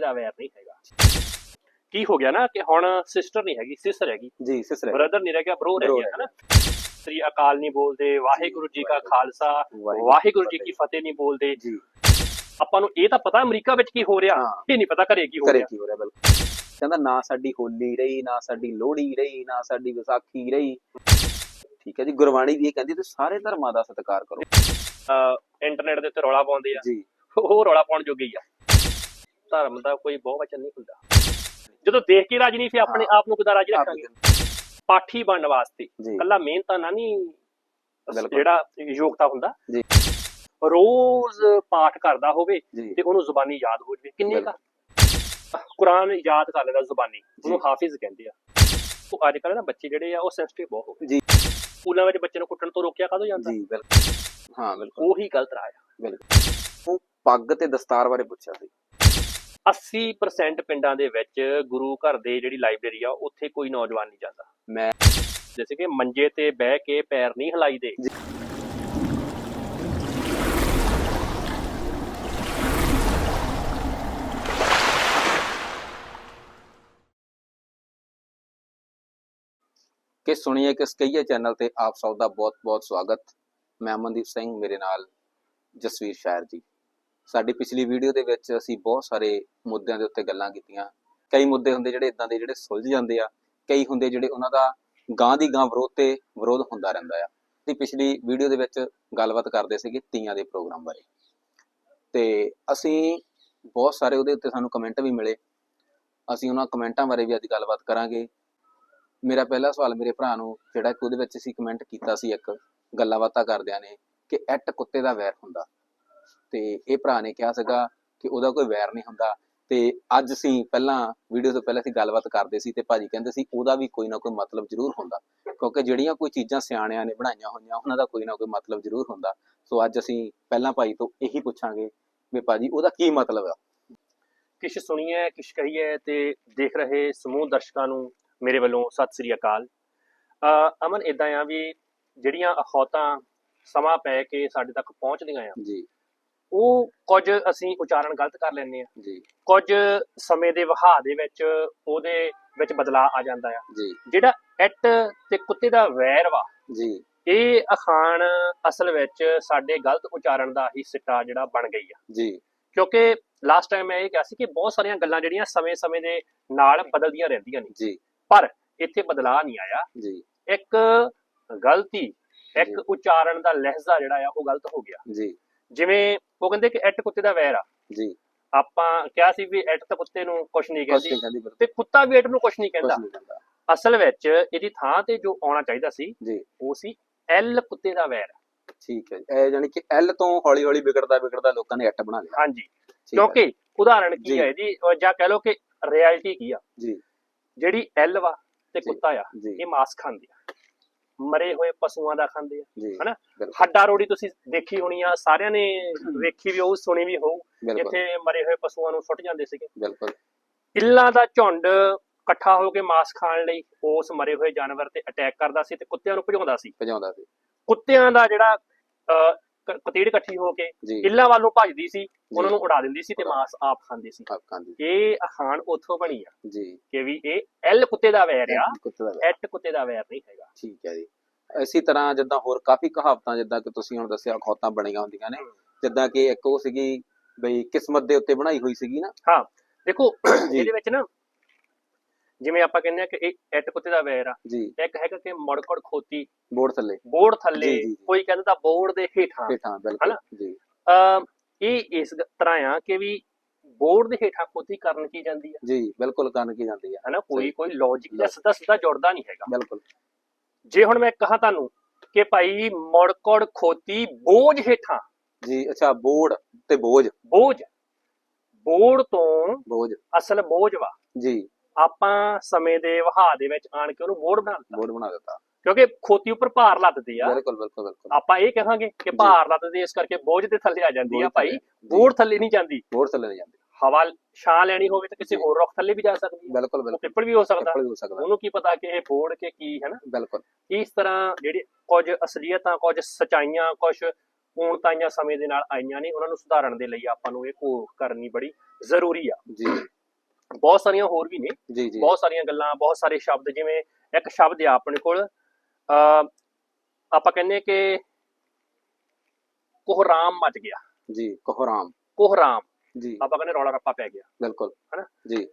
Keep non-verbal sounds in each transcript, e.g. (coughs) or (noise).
ਕੁੱਤੇ ਦਾ ਵੈਰ ਨਹੀਂ ਹੈਗਾ। ਕੀ ਹੋ ਗਿਆ ਨਾ ਕਿ ਹੁਣ ਸਿਸਟਰ ਨਹੀਂ ਹੈਗੀ ਸਿਸਟਰ ਹੈਗੀ ਜੀ ਸਿਸਰ ਬ੍ਰਦਰ ਨਹੀਂ ਰਹਿ ਗਿਆ ਬ్రో ਰਹਿ ਗਿਆ ਰਹਿ ਹਨਾ? ਸ੍ਰੀ ਅਕਾਲ ਨਹੀਂ ਬੋਲਦੇ ਵਾਹਿਗੁਰੂ ਜੀ ਕਾ ਖਾਲਸਾ ਵਾਹਿਗੁਰੂ ਜੀ ਕੀ ਫਤਿਹ ਨਹੀਂ ਬੋਲਦੇ। ਜੀ। ਆਪਾਂ ਨੂੰ ਇਹ ਤਾਂ ਪਤਾ ਅਮਰੀਕਾ ਵਿੱਚ ਕੀ ਹੋ ਰਿਹਾ ਹਾਂ। ਇਹ ਨਹੀਂ ਪਤਾ ਘਰੇ ਕੀ ਹੋ ਰਿਹਾ। ਕੀ ਹੋ ਰਿਹਾ ਬਿਲਕੁਲ। ਕਹਿੰਦਾ ਨਾ ਸਾਡੀ ਹੋਲੀ ਰਹੀ ਨਾ ਸਾਡੀ ਲੋਹੜੀ ਰਹੀ ਨਾ ਸਾਡੀ ਵਿਸਾਖੀ ਰਹੀ। ਠੀਕ ਹੈ ਜੀ ਗੁਰਬਾਣੀ ਵੀ ਇਹ ਕਹਿੰਦੀ ਤੁਸੀਂ ਸਾਰੇ ਧਰਮਾਂ ਦਾ ਸਤਿਕਾਰ ਕਰੋ। ਇੰਟਰਨੈਟ ਦੇ ਉੱਤੇ ਰੌਲਾ ਪਾਉਂਦੇ ਆ। ਜੀ। ਉਹ ਰੌਲਾ ਪਾਉਣ ਜੋਗੇ ਹੀ ਆ। ਧਰਮ ਦਾ ਕੋਈ ਬਹੁ ਵਚਨ ਨਹੀਂ ਹੁੰਦਾ। ਜਦੋਂ ਦੇਖ ਕੇ ਰਾਜੀ ਨਹੀਂ ਸੀ ਆਪਣੇ ਆਪ ਨੂੰ ਕਿਦਾਂ ਰਾਜੀ ਰੱਖਾਂਗੇ? ਪਾਠੀ ਬਣਨ ਵਾਸਤੇ। ਕੱਲਾ ਮਿਹਨਤਾਂ ਨਾਲ ਨਹੀਂ। ਜਿਹੜਾ ਯੋਗਤਾ ਹੁੰਦਾ। ਜੀ। ਰੋਜ਼ ਪਾਠ ਕਰਦਾ ਹੋਵੇ ਤੇ ਉਹਨੂੰ ਜ਼ੁਬਾਨੀ ਯਾਦ ਹੋ ਜਵੇ। ਕਿੰਨੇ ਦਾ ਕੁਰਾਨ ਯਾਦ ਕਰ ਲੈਂਦਾ ਜ਼ੁਬਾਨੀ। ਉਹਨੂੰ। ਹਾਫਿਜ਼ ਕਹਿੰਦੇ ਆ। ਉਹ ਅੱਜ ਕੱਲ੍ਹ ਨਾ ਬੱਚੇ ਜਿਹੜੇ ਆ ਉਹ ਸੈਂਸਿਟਿਵ ਬਹੁਤ ਹੋ ਗਏ। ਜੀ। ਸਕੂਲਾਂ ਵਿੱਚ ਬੱਚੇ ਨੂੰ ਕੁੱਟਣ ਤੋਂ ਰੋਕਿਆ ਕਦੋਂ ਜਾਂਦਾ? ਜੀ ਬਿਲਕੁਲ। ਹਾਂ ਬਿਲਕੁਲ। ਉਹੀ ਗਲਤ ਰਾਹ ਆ। ਬਿਲਕੁਲ। ਉਹ ਪੱਗ ਤੇ ਦਸਤਾਰ ਬਾਰੇ ਪੁੱਛਿਆ ਸੀ। 80% ਪਿੰਡਾਂ ਦੇ ਵਿੱਚ ਗੁਰੂ ਘਰ ਦੇ ਜਿਹੜੀ ਲਾਇਬ੍ਰੇਰੀ ਆ ਉੱਥੇ ਕੋਈ ਨੌਜਵਾਨ ਨਹੀਂ ਜਾਂਦਾ। ਮੈਂ ਜੈਸੇ ਕਿ ਮੰਜੇ ਤੇ ਬਹਿ ਕੇ ਪੈਰ ਨਹੀਂ ਹਿਲਾਈਦੇ। ਕਿ ਸੁਣੀਏ ਕਿਸ ਕਹੀਏ ਚੈਨਲ ਤੇ ਆਪ ਸਭ ਦਾ ਬਹੁਤ-ਬਹੁਤ ਸਵਾਗਤ। ਮੈਂ ਅਮਨਦੀਪ ਸਿੰਘ ਮੇਰੇ ਨਾਲ ਜਸਵੀਰ ਸ਼ਾਇਰ ਜੀ। ਸਾਡੀ ਪਿਛਲੀ ਵੀਡੀਓ ਦੇ ਵਿੱਚ ਅਸੀਂ ਬਹੁਤ ਸਾਰੇ ਮੁੱਦਿਆਂ ਦੇ ਉੱਤੇ ਗੱਲਾਂ ਕੀਤੀਆਂ। ਕਈ ਮੁੱਦੇ ਹੁੰਦੇ ਜਿਹੜੇ ਇਦਾਂ ਦੇ ਜਿਹੜੇ ਸੁਲਝ ਜਾਂਦੇ ਆ, ਕਈ ਹੁੰਦੇ ਜਿਹੜੇ ਉਹਨਾਂ ਦਾ ਗਾਂ ਦੀ ਗਾਂ ਵਿਰੋਧ ਤੇ ਵਿਰੋਧ ਹੁੰਦਾ ਰਹਿੰਦਾ ਆ। ਤੇ ਪਿਛਲੀ ਵੀਡੀਓ ਦੇ ਵਿੱਚ ਗੱਲਬਾਤ ਕਰਦੇ ਸੀਗੇ ਤੀਆਂ ਦੇ ਪ੍ਰੋਗਰਾਮ ਬਾਰੇ। ਤੇ ਅਸੀਂ ਬਹੁਤ ਸਾਰੇ ਉਹਦੇ ਉੱਤੇ ਸਾਨੂੰ ਕਮੈਂਟ ਵੀ ਮਿਲੇ। ਅਸੀਂ ਉਹਨਾਂ ਕਮੈਂਟਾਂ ਬਾਰੇ ਵੀ ਅੱਜ ਗੱਲਬਾਤ ਕਰਾਂਗੇ। ਮੇਰਾ ਪਹਿਲਾ ਸਵਾਲ ਮੇਰੇ ਭਰਾ ਨੂੰ, ਜਿਹੜਾ ਕਿ ਉਹਦੇ ਵਿੱਚ ਅਸੀਂ ਕਮੈਂਟ ਕੀਤਾ ਸੀ ਇੱਕ ਗੱਲਾਂ ਬਾਤਾਂ ਕਰਦਿਆਂ ਨੇ, ਕਿ ਐਟ ਕੁੱਤੇ ਦਾ ਵੈਰ ਹੁੰਦਾ। ਤੇ ਇਹ ਭਰਾ ਨੇ ਕਿਹਾ ਸੀਗਾ ਕਿ ਉਹਦਾ ਕੋਈ ਵੈਰ ਨਹੀਂ ਹੁੰਦਾ। ਤੇ ਅੱਜ ਅਸੀਂ ਪਹਿਲਾਂ ਵੀਡੀਓ ਤੋਂ ਪਹਿਲਾਂ ਅਸੀਂ ਗੱਲਬਾਤ ਕਰਦੇ ਸੀ ਤੇ ਭਾਜੀ ਕਹਿੰਦੇ ਸੀ ਉਹਦਾ ਵੀ ਕੋਈ ਨਾ ਕੋਈ ਮਤਲਬ ਜ਼ਰੂਰ ਹੁੰਦਾ। ਕਿਉਂਕਿ ਜਿਹੜੀਆਂ ਕੋਈ ਚੀਜ਼ਾਂ ਸਿਆਣਿਆਂ ਨੇ ਬਣਾਈਆਂ ਹੋਈਆਂ ਉਹਨਾਂ ਦਾ ਕੋਈ ਨਾ ਕੋਈ ਮਤਲਬ ਜ਼ਰੂਰ ਹੁੰਦਾ। ਸੋ ਅੱਜ ਅਸੀਂ ਪਹਿਲਾਂ ਭਾਈ ਤੋਂ ਇਹੀ ਪੁੱਛਾਂਗੇ ਵੀ ਭਾਜੀ ਉਹਦਾ ਕੀ ਮਤਲਬ ਆ। ਕਿਛ ਸੁਣੀਏ ਕਿਛ ਕਹੀਏ ਤੇ ਦੇਖ ਰਹੇ ਸਮੂਹ ਦਰਸ਼ਕਾਂ ਨੂੰ ਮੇਰੇ ਵੱਲੋਂ ਸਤਿ ਸ੍ਰੀ ਅਕਾਲ। ਅ, ਅਮਨ ਇਦਾਂ ਆ ਵੀ ਜਿਹੜੀਆਂ ਅਖੌਤਾਂ ਸਮਾਂ ਪੈ ਕੇ ਸਾਡੇ ਤੱਕ ਪਹੁੰਚਦੀਆਂ ਆ ਜੀ। ਉਹ ਕੁਝ ਅਸੀਂ ਉਚਾਰਨ ਗਲਤ ਕਰ ਲੈਂਦੇ ਆ ਜੀ। ਕੁਝ ਸਮੇਂ ਦੇ ਵਹਾਅ ਦੇ ਵਿੱਚ ਉਹਦੇ ਵਿੱਚ ਬਦਲਾਅ ਆ ਜਾਂਦਾ ਆ। ਜੀ। ਜਿਹੜਾ ਐਟ ਤੇ ਕੁੱਤੇ ਦਾ ਵੈਰ ਵਾ ਜੀ। ਇਹ ਅਖਾਣ ਅਸਲ ਵਿੱਚ ਸਾਡੇ ਗਲਤ ਉਚਾਰਨ ਦਾ ਹੀ ਸਿੱਟਾ ਜਿਹੜਾ ਬਣ ਗਈ ਆ। ਜੀ। ਕਿਉਂਕਿ ਲਾਸਟ ਟਾਈਮ ਮੈਂ ਇਹ ਕਿਹਾ ਸੀ ਕਿ ਬਹੁਤ ਸਾਰੀਆਂ ਗੱਲਾਂ ਜਿਹੜੀਆਂ ਸਮੇਂ-ਸਮੇਂ ਦੇ ਨਾਲ ਬਦਲਦੀਆਂ ਰਹਿੰਦੀਆਂ ਨੇ। ਜੀ। ਪਰ ਇੱਥੇ ਬਦਲਾਅ ਨਹੀਂ ਆਇਆ। ਜੀ। ਇੱਕ ਗਲਤੀ ਇੱਕ। ਉਚਾਰਨ ਦਾ ਲਹਿਜ਼ਾ ਜਿਹੜਾ ਆ ਉਹ ਗਲਤ ਹੋ ਗਿਆ। ਜੀ। ਜਿਵੇਂ ਉਹ ਕਹਿੰਦੇ ਕਿ ਐਟ ਕੁੱਤੇ ਦਾ ਵੈਰ ਆ। ਜੀ। ਆਪਾਂ ਕਿਹਾ ਸੀ ਵੀ ਐਟ ਤਾਂ ਕੁੱਤੇ ਨੂੰ ਕੁਛ ਨਹੀਂ ਕਹਿੰਦੀ। ਤੇ ਕੁੱਤਾ ਵੀ ਐਟ ਨੂੰ ਕੁਛ ਨਹੀਂ ਕਹਿੰਦਾ। ਅਸਲ ਵਿੱਚ ਇਹਦੀ ਥਾਂ ਤੇ ਜੋ ਆਉਣਾ ਚਾਹੀਦਾ ਸੀ ਜੀ। ਉਹ ਸੀ ਐਲ ਕੁੱਤੇ ਦਾ ਵੈਰ। ਠੀਕ ਹੈ ਜੀ। ਇਹ ਜਾਨੀ ਕਿ ਐਲ ਤੋਂ ਹੌਲੀ ਹੌਲੀ ਵਿਗੜਦਾ ਵਿਗੜਦਾ ਲੋਕਾਂ ਨੇ ਐਟ ਬਣਾ ਲਿਆ। ਹਾਂਜੀ। ਕਿਉਂਕਿ ਉਦਾਹਰਣ ਕੀ। ਹੈ ਜੀ? ਜਾਂ ਕਹਿ ਲਓ ਕਿ ਰਿਐਲਿਟੀ ਕੀ ਆ? ਜੀ। ਜਿਹੜੀ ਐਲ ਵਾ ਤੇ। ਕੁੱਤਾ ਆ ਇਹ ਮਾਸ ਖਾਂਦੇ ਆ। ਮਰੇ ਹੋਏ ਪਸ਼ੂਆਂ ਦਾ ਖਾਂਦੇ ਆ ਹਨਾ? ਹੱਡਾ ਰੋੜੀ ਤੁਸੀਂ ਦੇਖੀ ਹੋਣੀ ਆ ਸਾਰਿਆਂ ਨੇ ਵੇਖੀ ਵੀ ਹੋਊ ਸੁਣੀ ਵੀ ਹੋਊ ਇੱਥੇ ਮਰੇ ਹੋਏ ਪਸ਼ੂਆਂ ਨੂੰ ਸੁੱਟ ਜਾਂਦੇ ਸੀਗੇ। ਬਿਲਕੁਲ। ਇੱਲਾਂ ਦਾ ਝੁੰਡ ਇਕੱਠਾ ਹੋ ਕੇ ਮਾਸ ਖਾਣ ਲਈ ਉਸ ਮਰੇ ਹੋਏ ਜਾਨਵਰ ਤੇ ਅਟੈਕ ਕਰਦਾ ਸੀ ਤੇ ਕੁੱਤਿਆਂ ਨੂੰ ਭਜਾਉਂਦਾ ਸੀ। ਭਜਾਉਂਦਾ ਸੀ। ਕੁੱਤਿਆਂ ਦਾ ਜਿਹੜਾ ਕਤੀੜ ਇਕੱਠੀ ਹੋ ਕੇ ਇੱਲਾਂ ਵੱਲ ਭੱਜਦੀ ਸੀ ਉਹਨਾਂ ਨੂੰ ਉਡਾ ਦਿੰਦੀ ਸੀ ਤੇ ਮਾਸ ਆਪ ਖਾਂਦੀ ਸੀ। ਹੱਕਾਂ ਦੀ ਇਹ ਅਖਾਣ ਉੱਥੋਂ ਬਣੀ ਆ ਜੀ। ਕਿ ਵੀ ਇਹ ਐਲ ਕੁੱਤੇ ਦਾ ਵੈਰ ਆ ਐਟ ਕੁੱਤੇ ਦਾ ਵੈਰ ਨਹੀਂ ਹੈਗਾ। ਠੀਕ ਹੈ ਜੀ। ਇਸੇ ਤਰ੍ਹਾਂ ਜਿੱਦਾਂ ਹੋਰ ਕਾਫੀ ਕਹਾਵਤਾਂ ਜਿੱਦਾਂ ਕਿ ਤੁਸੀਂ ਹੁਣ ਦੱਸਿਆ ਖੌਤਾਂ ਬਣੀਆਂ ਹੁੰਦੀਆਂ ਨੇ ਜਿੱਦਾਂ ਕਿ ਇੱਕ ਉਹ ਸੀਗੀ ਬਈ ਕਿਸਮਤ ਦੇ ਉੱਤੇ ਬਣਾਈ ਹੋਈ ਸੀਗੀ ਨਾ। ਦੇਖੋ ਜੀ। ਇਹਦੇ ਵਿੱਚ ਨਾ ਜਿਵੇਂ ਆਪਾਂ ਕਹਿੰਦੇ ਆ ਕਿ ਇਹ ਐਟ ਕੁੱਤੇ ਦਾ ਵੈਰ ਆ ਜੀ। ਇੱਕ ਹੈਗਾ ਕਿ ਮੜਕੜ ਖੋਤੀ ਬੋਰਡ ਥੱਲੇ। ਬੋਰਡ ਥੱਲੇ। ਕੋਈ ਕਹਿੰਦਾ ਤਾਂ ਬੋਰਡ ਦੇ ਹੇਠਾਂ। ਹੇਠਾਂ ਬਿਲਕੁਲ? ਜੀ। ਅਹ ਇਹ ਇਸ ਤਰ੍ਹਾਂ ਆ ਕਿ ਵੀ ਬੋਰਡ ਦੇ ਹੇਠਾਂ ਖੋਤੀ ਕਰਨ ਕੀ ਜਾਂਦੀ ਆ। ਜੀ ਬਿਲਕੁਲ ਕਰਨ ਕੀ ਜਾਂਦੀ ਆ। ਹਨਾ? ਕੋਈ। ਕੋਈ ਲੌਜੀਕ ਜਾਂ ਸਿੱਧਾ ਸਿੱਧਾ ਜੁੜਦਾ ਨਹੀਂ ਹੈਗਾ। ਬਿਲਕੁਲ। ਜੇ ਹੁਣ ਮੈਂ ਕਹਾਂ ਤੁਹਾਨੂੰ ਕਿ ਭਾਈ ਮੜਕੜ ਖੋਤੀ ਬੋਝ ਹੇਠਾਂ। ਜੀ ਅੱਛਾ ਬੋਰਡ ਤੇ ਬੋਝ। ਬੋਝ। ਬੋਰਡ ਤੋਂ ਬੋਝ। ਅਸਲ ਬੋਝ ਵਾ। ਜੀ। ਆਪਾਂ ਸਮੇਂ ਦੇ ਵਹਾਅ ਦੇ ਵਿੱਚ ਆਣ ਕੇ ਉਹਨੂੰ ਬੋਰਡ ਬਣਾ ਦਿੱਤਾ। ਬੋਰਡ ਬਣਾ ਦਿੱਤਾ। ਕਿਉਂਕਿ ਖੋਤੀ ਉੱਪਰ ਭਾਰ ਲੱਦਦੇ ਆ। ਬਿਲਕੁਲ ਬਿਲਕੁਲ ਬਿਲਕੁਲ। ਆਪਾਂ ਇਹ ਕਹਾਂਗੇ ਕਿ। ਭਾਰ ਲੱਦਦੇ ਇਸ ਕਰਕੇ ਬੋਝ ਦੇ ਥੱਲੇ ਆ ਜਾਂਦੀ ਆ ਭਾਈ। ਬੋਰਡ ਥੱਲੇ ਨਹੀਂ ਜਾਂਦੀ। ਬੋਰਡ ਥੱਲੇ ਨਹੀਂ ਜਾਂਦੀ। ਹਵਾ ਛਾਂ ਲੈਣੀ ਹੋਵੇ ਤਾਂ ਕਿਸੇ। ਹੋਰ ਰੁੱਖ ਥੱਲੇ ਵੀ ਜਾ ਸਕਦੀ ਹੈ ਬਿਲਕੁਲ ਬਿਲਕੁਲ। ਪਿੱਪਲ ਵੀ ਹੋ ਸਕਦਾ। ਪਿੱਪਲ ਵੀ ਹੋ ਸਕਦਾ। ਉਹਨੂੰ ਕੀ ਪਤਾ ਕਿ ਇਹ ਬੋਰਡ ਕੇ ਕੀ ਹੈ ਨਾ। ਬਿਲਕੁਲ। ਇਸ ਤਰ੍ਹਾਂ ਜਿਹੜੀ ਕੁਝ ਅਸਲੀਅਤਾਂ ਕੁਝ ਸਚਾਈਆਂ ਕੁਝ ਹੁਣ ਤਾਈਆਂ ਸਮੇਂ ਦੇ ਨਾਲ ਆਈਆਂ ਨੇ ਉਹਨਾਂ ਨੂੰ ਸੁਧਾਰਨ ਦੇ ਲਈ ਆਪਾਂ ਨੂੰ ਇਹ ਘੋਖ ਕਰਨੀ ਬੜੀ ਜ਼ਰੂਰੀ ਆ। ਜੀ। ਬਹੁਤ ਸਾਰੀਆਂ ਹੋਰ ਵੀ ਨੇ ਜੀ ਜੀ। ਬਹੁਤ ਸਾਰੀਆਂ ਗੱਲਾਂ ਬਹੁਤ ਸਾਰੇ ਸ਼ਬਦ ਜਿਵੇਂ ਇੱਕ ਸ਼ਬਦ ਆ ਆਪਣੇ ਕੋਲ ਅ ਆਪਾਂ ਕਹਿੰਦੇ ਕਿ ਕੋਹਰਾਮ ਮਚ ਗਿਆ। ਜੀ ਕੋਹਰਾਮ ਕੋਹਰਾਮ ਜੀ। ਆਪਾਂ ਕਹਿੰਦੇ ਰੌਲਾ ਰੱਪਾ ਪੈ ਗਿਆ। ਬਿਲਕੁਲ। ਹਨਾ? ਜੀ।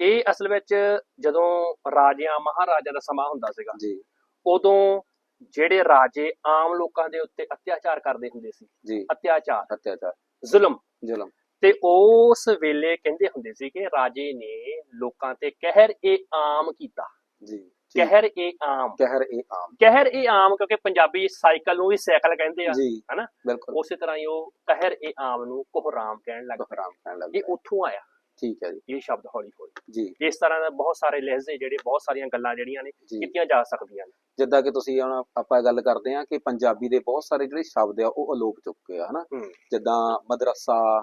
ਇਹ ਅਸਲ ਵਿੱਚ ਜਦੋਂ ਰਾਜਿਆਂ ਮਹਾਰਾਜਿਆਂ ਦਾ ਸਮਾਂ ਹੁੰਦਾ ਸੀਗਾ ਜੀ। ਉਦੋਂ ਜਿਹੜੇ ਰਾਜੇ ਆਮ ਲੋਕਾਂ ਦੇ ਉੱਤੇ ਅਤਿਆਚਾਰ ਕਰਦੇ ਹੁੰਦੇ ਸੀ। ਜੀ। ਅਤਿਆਚਾਰ। ਅਤਿਆਚਾਰ। ਜ਼ੁਲਮ। ਜ਼ੁਲਮ। ਤੇ ਉਸ ਵੇਲੇ ਕਹਿੰਦੇ ਹੁੰਦੇ ਸੀ ਕਿ ਰਾਜੇ ਨੇ ਲੋਕਾਂ ਤੇ ਕਹਿਰ ਇਹ ਆਮ ਕੀਤਾ। ਜੀ। ਕਹਿਰ ਇਹ ਆਮ। ਕਹਿਰ ਇਹ ਆਮ। ਕਹਿਰ ਇਹ ਆਮ ਕਿਉਂਕਿ ਪੰਜਾਬੀ ਸਾਈਕਲ ਨੂੰ ਵੀ ਸਾਈਕਲ ਕਹਿੰਦੇ ਆ ਹਨਾ? ਉਸੇ ਤਰ੍ਹਾਂ ਹੀ ਉਹ ਕਹਿਰ ਇਹ ਆਮ ਨੂੰ ਕੋਹਰਾਮ ਕਹਿਣ ਲੱਗ ਕੋਹਰਾਮ ਕਹਿਣ ਲੱਗ ਪਏ। ਇਹ ਉੱਥੋਂ ਆਇਆ। ਠੀਕ ਹੈ ਜੀ। ਇਹ ਸ਼ਬਦ ਹੌਲੀ ਹੌਲੀ। ਜੀ। ਇਸ ਤਰ੍ਹਾਂ ਦਾ ਬਹੁਤ ਸਾਰੇ ਲਹਿਜ਼ੇ ਜਿਹੜੇ ਬਹੁਤ ਸਾਰੀਆਂ ਗੱਲਾਂ ਜਿਹੜੀਆਂ ਨੇ ਕੀਤੀਆਂ ਜਾ ਸਕਦੀਆਂ ਨੇ। ਜਿੱਦਾਂ ਕਿ ਤੁਸੀਂ ਹੁਣ ਆਪਾਂ ਗੱਲ ਕਰਦੇ ਹਾਂ ਕਿ ਪੰਜਾਬੀ ਦੇ ਬਹੁਤ ਸਾਰੇ ਜਿਹੜੇ ਸ਼ਬਦ ਆ ਉਹ ਅਲੋਪ ਚੁੱਕੇ ਆ ਹਨਾ? ਜਿੱਦਾਂ ਮਦਰਸਾ।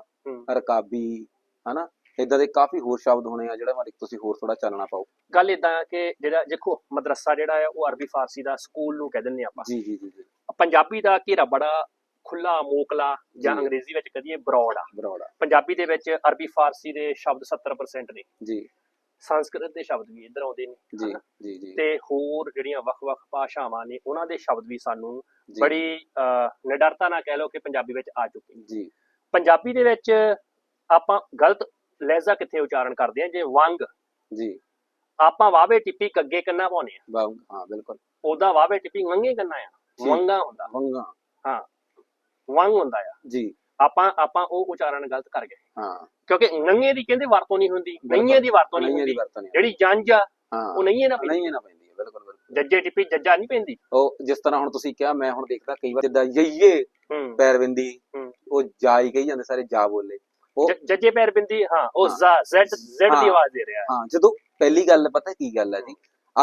ਰਕਾਬੀ ਹਨਾ? ਇਦਾਂ ਦੇ ਕਾਫੀ ਹੋਰ ਸ਼ਬਦ ਹੋਣੇ ਆ ਜਿਹੜਾ ਬਾਰੇ ਤੁਸੀਂ ਹੋਰ ਥੋੜਾ ਚਾਨਣਾ ਪਾਓ। ਗੱਲ ਇਦਾਂ ਕਿ ਜਿਹੜਾ ਦੇਖੋ ਮਦਰਸਾ ਜਿਹੜਾ ਹੈ ਉਹ ਅਰਬੀ ਫਾਰਸੀ ਦਾ ਸਕੂਲ ਨੂੰ ਕਹਿ ਦਿੰਦੇ ਆਪਾਂ। ਜੀ ਜੀ ਜੀ ਜੀ। ਪੰਜਾਬੀ ਦਾ ਘੇਰਾ ਬੜਾ ਖੁੱਲਾ ਮੋਕਲਾ ਜਾਂ। ਅੰਗਰੇਜ਼ੀ ਵਿੱਚ ਕਹੀਏ ਬਰੌਡ ਆ। ਬਰੋੜਾ ਪੰਜਾਬੀ ਦੇ ਵਿੱਚ ਅਰਬੀ ਫਾਰਸੀ ਦੇ ਸ਼ਬਦ 70% ਨੇ। ਜੀ। ਸੰਸਕ੍ਰਿਤ ਦੇ ਸ਼ਬਦ ਵੀ ਇੱਧਰ ਆਉਂਦੇ ਨੇ ਜੀ? ਜੀ ਜੀ। ਤੇ ਹੋਰ ਜਿਹੜੀਆਂ ਵੱਖ-ਵੱਖ ਭਾਸ਼ਾਵਾਂ ਨੇ ਉਹਨਾਂ ਦੇ ਸ਼ਬਦ ਵੀ ਸਾਨੂੰ ਬੜੀ ਨਿਡਰਤਾ ਨਾਲ ਕਹਿ ਲਓ ਕਿ ਪੰਜਾਬੀ ਵਿੱਚ ਆ ਚੁੱਕੇ ਨੇ। ਜੀ। ਪੰਜਾਬੀ ਦੇ ਵਿੱਚ ਆਪਾਂ ਗਲਤ ਲਹਿਜ਼ਾ ਕਿੱਥੇ ਉਚਾਰਨ ਕਰਦੇ ਹਾਂ? ਜੇ ਵੰਗ ਜੀ। ਆਪਾਂ ਵਾਵੇ ਟਿੱਪੀ ਕੱਗੇ ਕੰਨਾ ਪਾਉਨੇ ਆ ਵਾਹ, ਹਾਂ ਬਿਲਕੁਲ। ਉਹਦਾ ਵਾਵੇ ਟਿੱਪੀ ਵੰਗੇ ਕੰਨਾ ਆ। ਵੰਗਾ ਹੁੰਦਾ। ਵੰਗਾ। ਵੰਗ ਹੁੰਦਾ ਆ। ਜੀ। ਆਪਾਂ ਆਪਾਂ ਉਹ ਉਚਾਰਨ ਗਲਤ ਕਰ ਗਏ। ਹਾਂ। ਕਿਉਂਕਿ ਨੰਗੇ ਦੀ ਕਹਿੰਦੇ ਵਰਤੋਂ ਨਹੀਂ ਹੁੰਦੀ। ਨਈਏ ਦੀ ਵਰਤੋਂ ਨਹੀਂ ਹੁੰਦੀ। ਜਿਹੜੀ ਜੰਜ ਆ ਉਹ ਨਈਏ ਨਾ ਪੈਂਦੀ। ਨਹੀਂ ਨਾ ਪੈਂਦੀ ਬਿਲਕੁਲ ਬਿਲਕੁਲ। ਜੱਜੇ ਟਿੱਪੀ ਜੱਜਾ ਨਹੀਂ ਪੈਂਦੀ। ਉਹ ਜਿਸ ਤਰ੍ਹਾਂ ਹੁਣ ਤੁਸੀਂ ਕਿਹਾ ਮੈਂ ਹੁਣ ਦੇਖਦਾ ਕਈ ਵਾਰ ਜਿੱਦਾਂ ਯਈਏ ਹੂੰ। ਪੈਰਵਿੰਦੀ। ਉਹ ਜਾ ਹੀ ਕਹੀ ਜਾਂਦੇ ਸਾਰੇ ਜਾ ਬੋਲੇ। ਉਹ ਜੱਜੇ ਪੈਰ ਬਿੰਦੀ ਹਾਂ ਉਹ। ਜ਼ਾ ਜ਼ੈਡ ਜ਼ੈਡ ਦੀ। ਆਵਾਜ਼ ਦੇ ਰਿਹਾ। ਹੈ ਜਦੋਂ ਪਹਿਲੀ ਗੱਲ ਪਤਾ ਕੀ ਗੱਲ ਹੈ ਜੀ?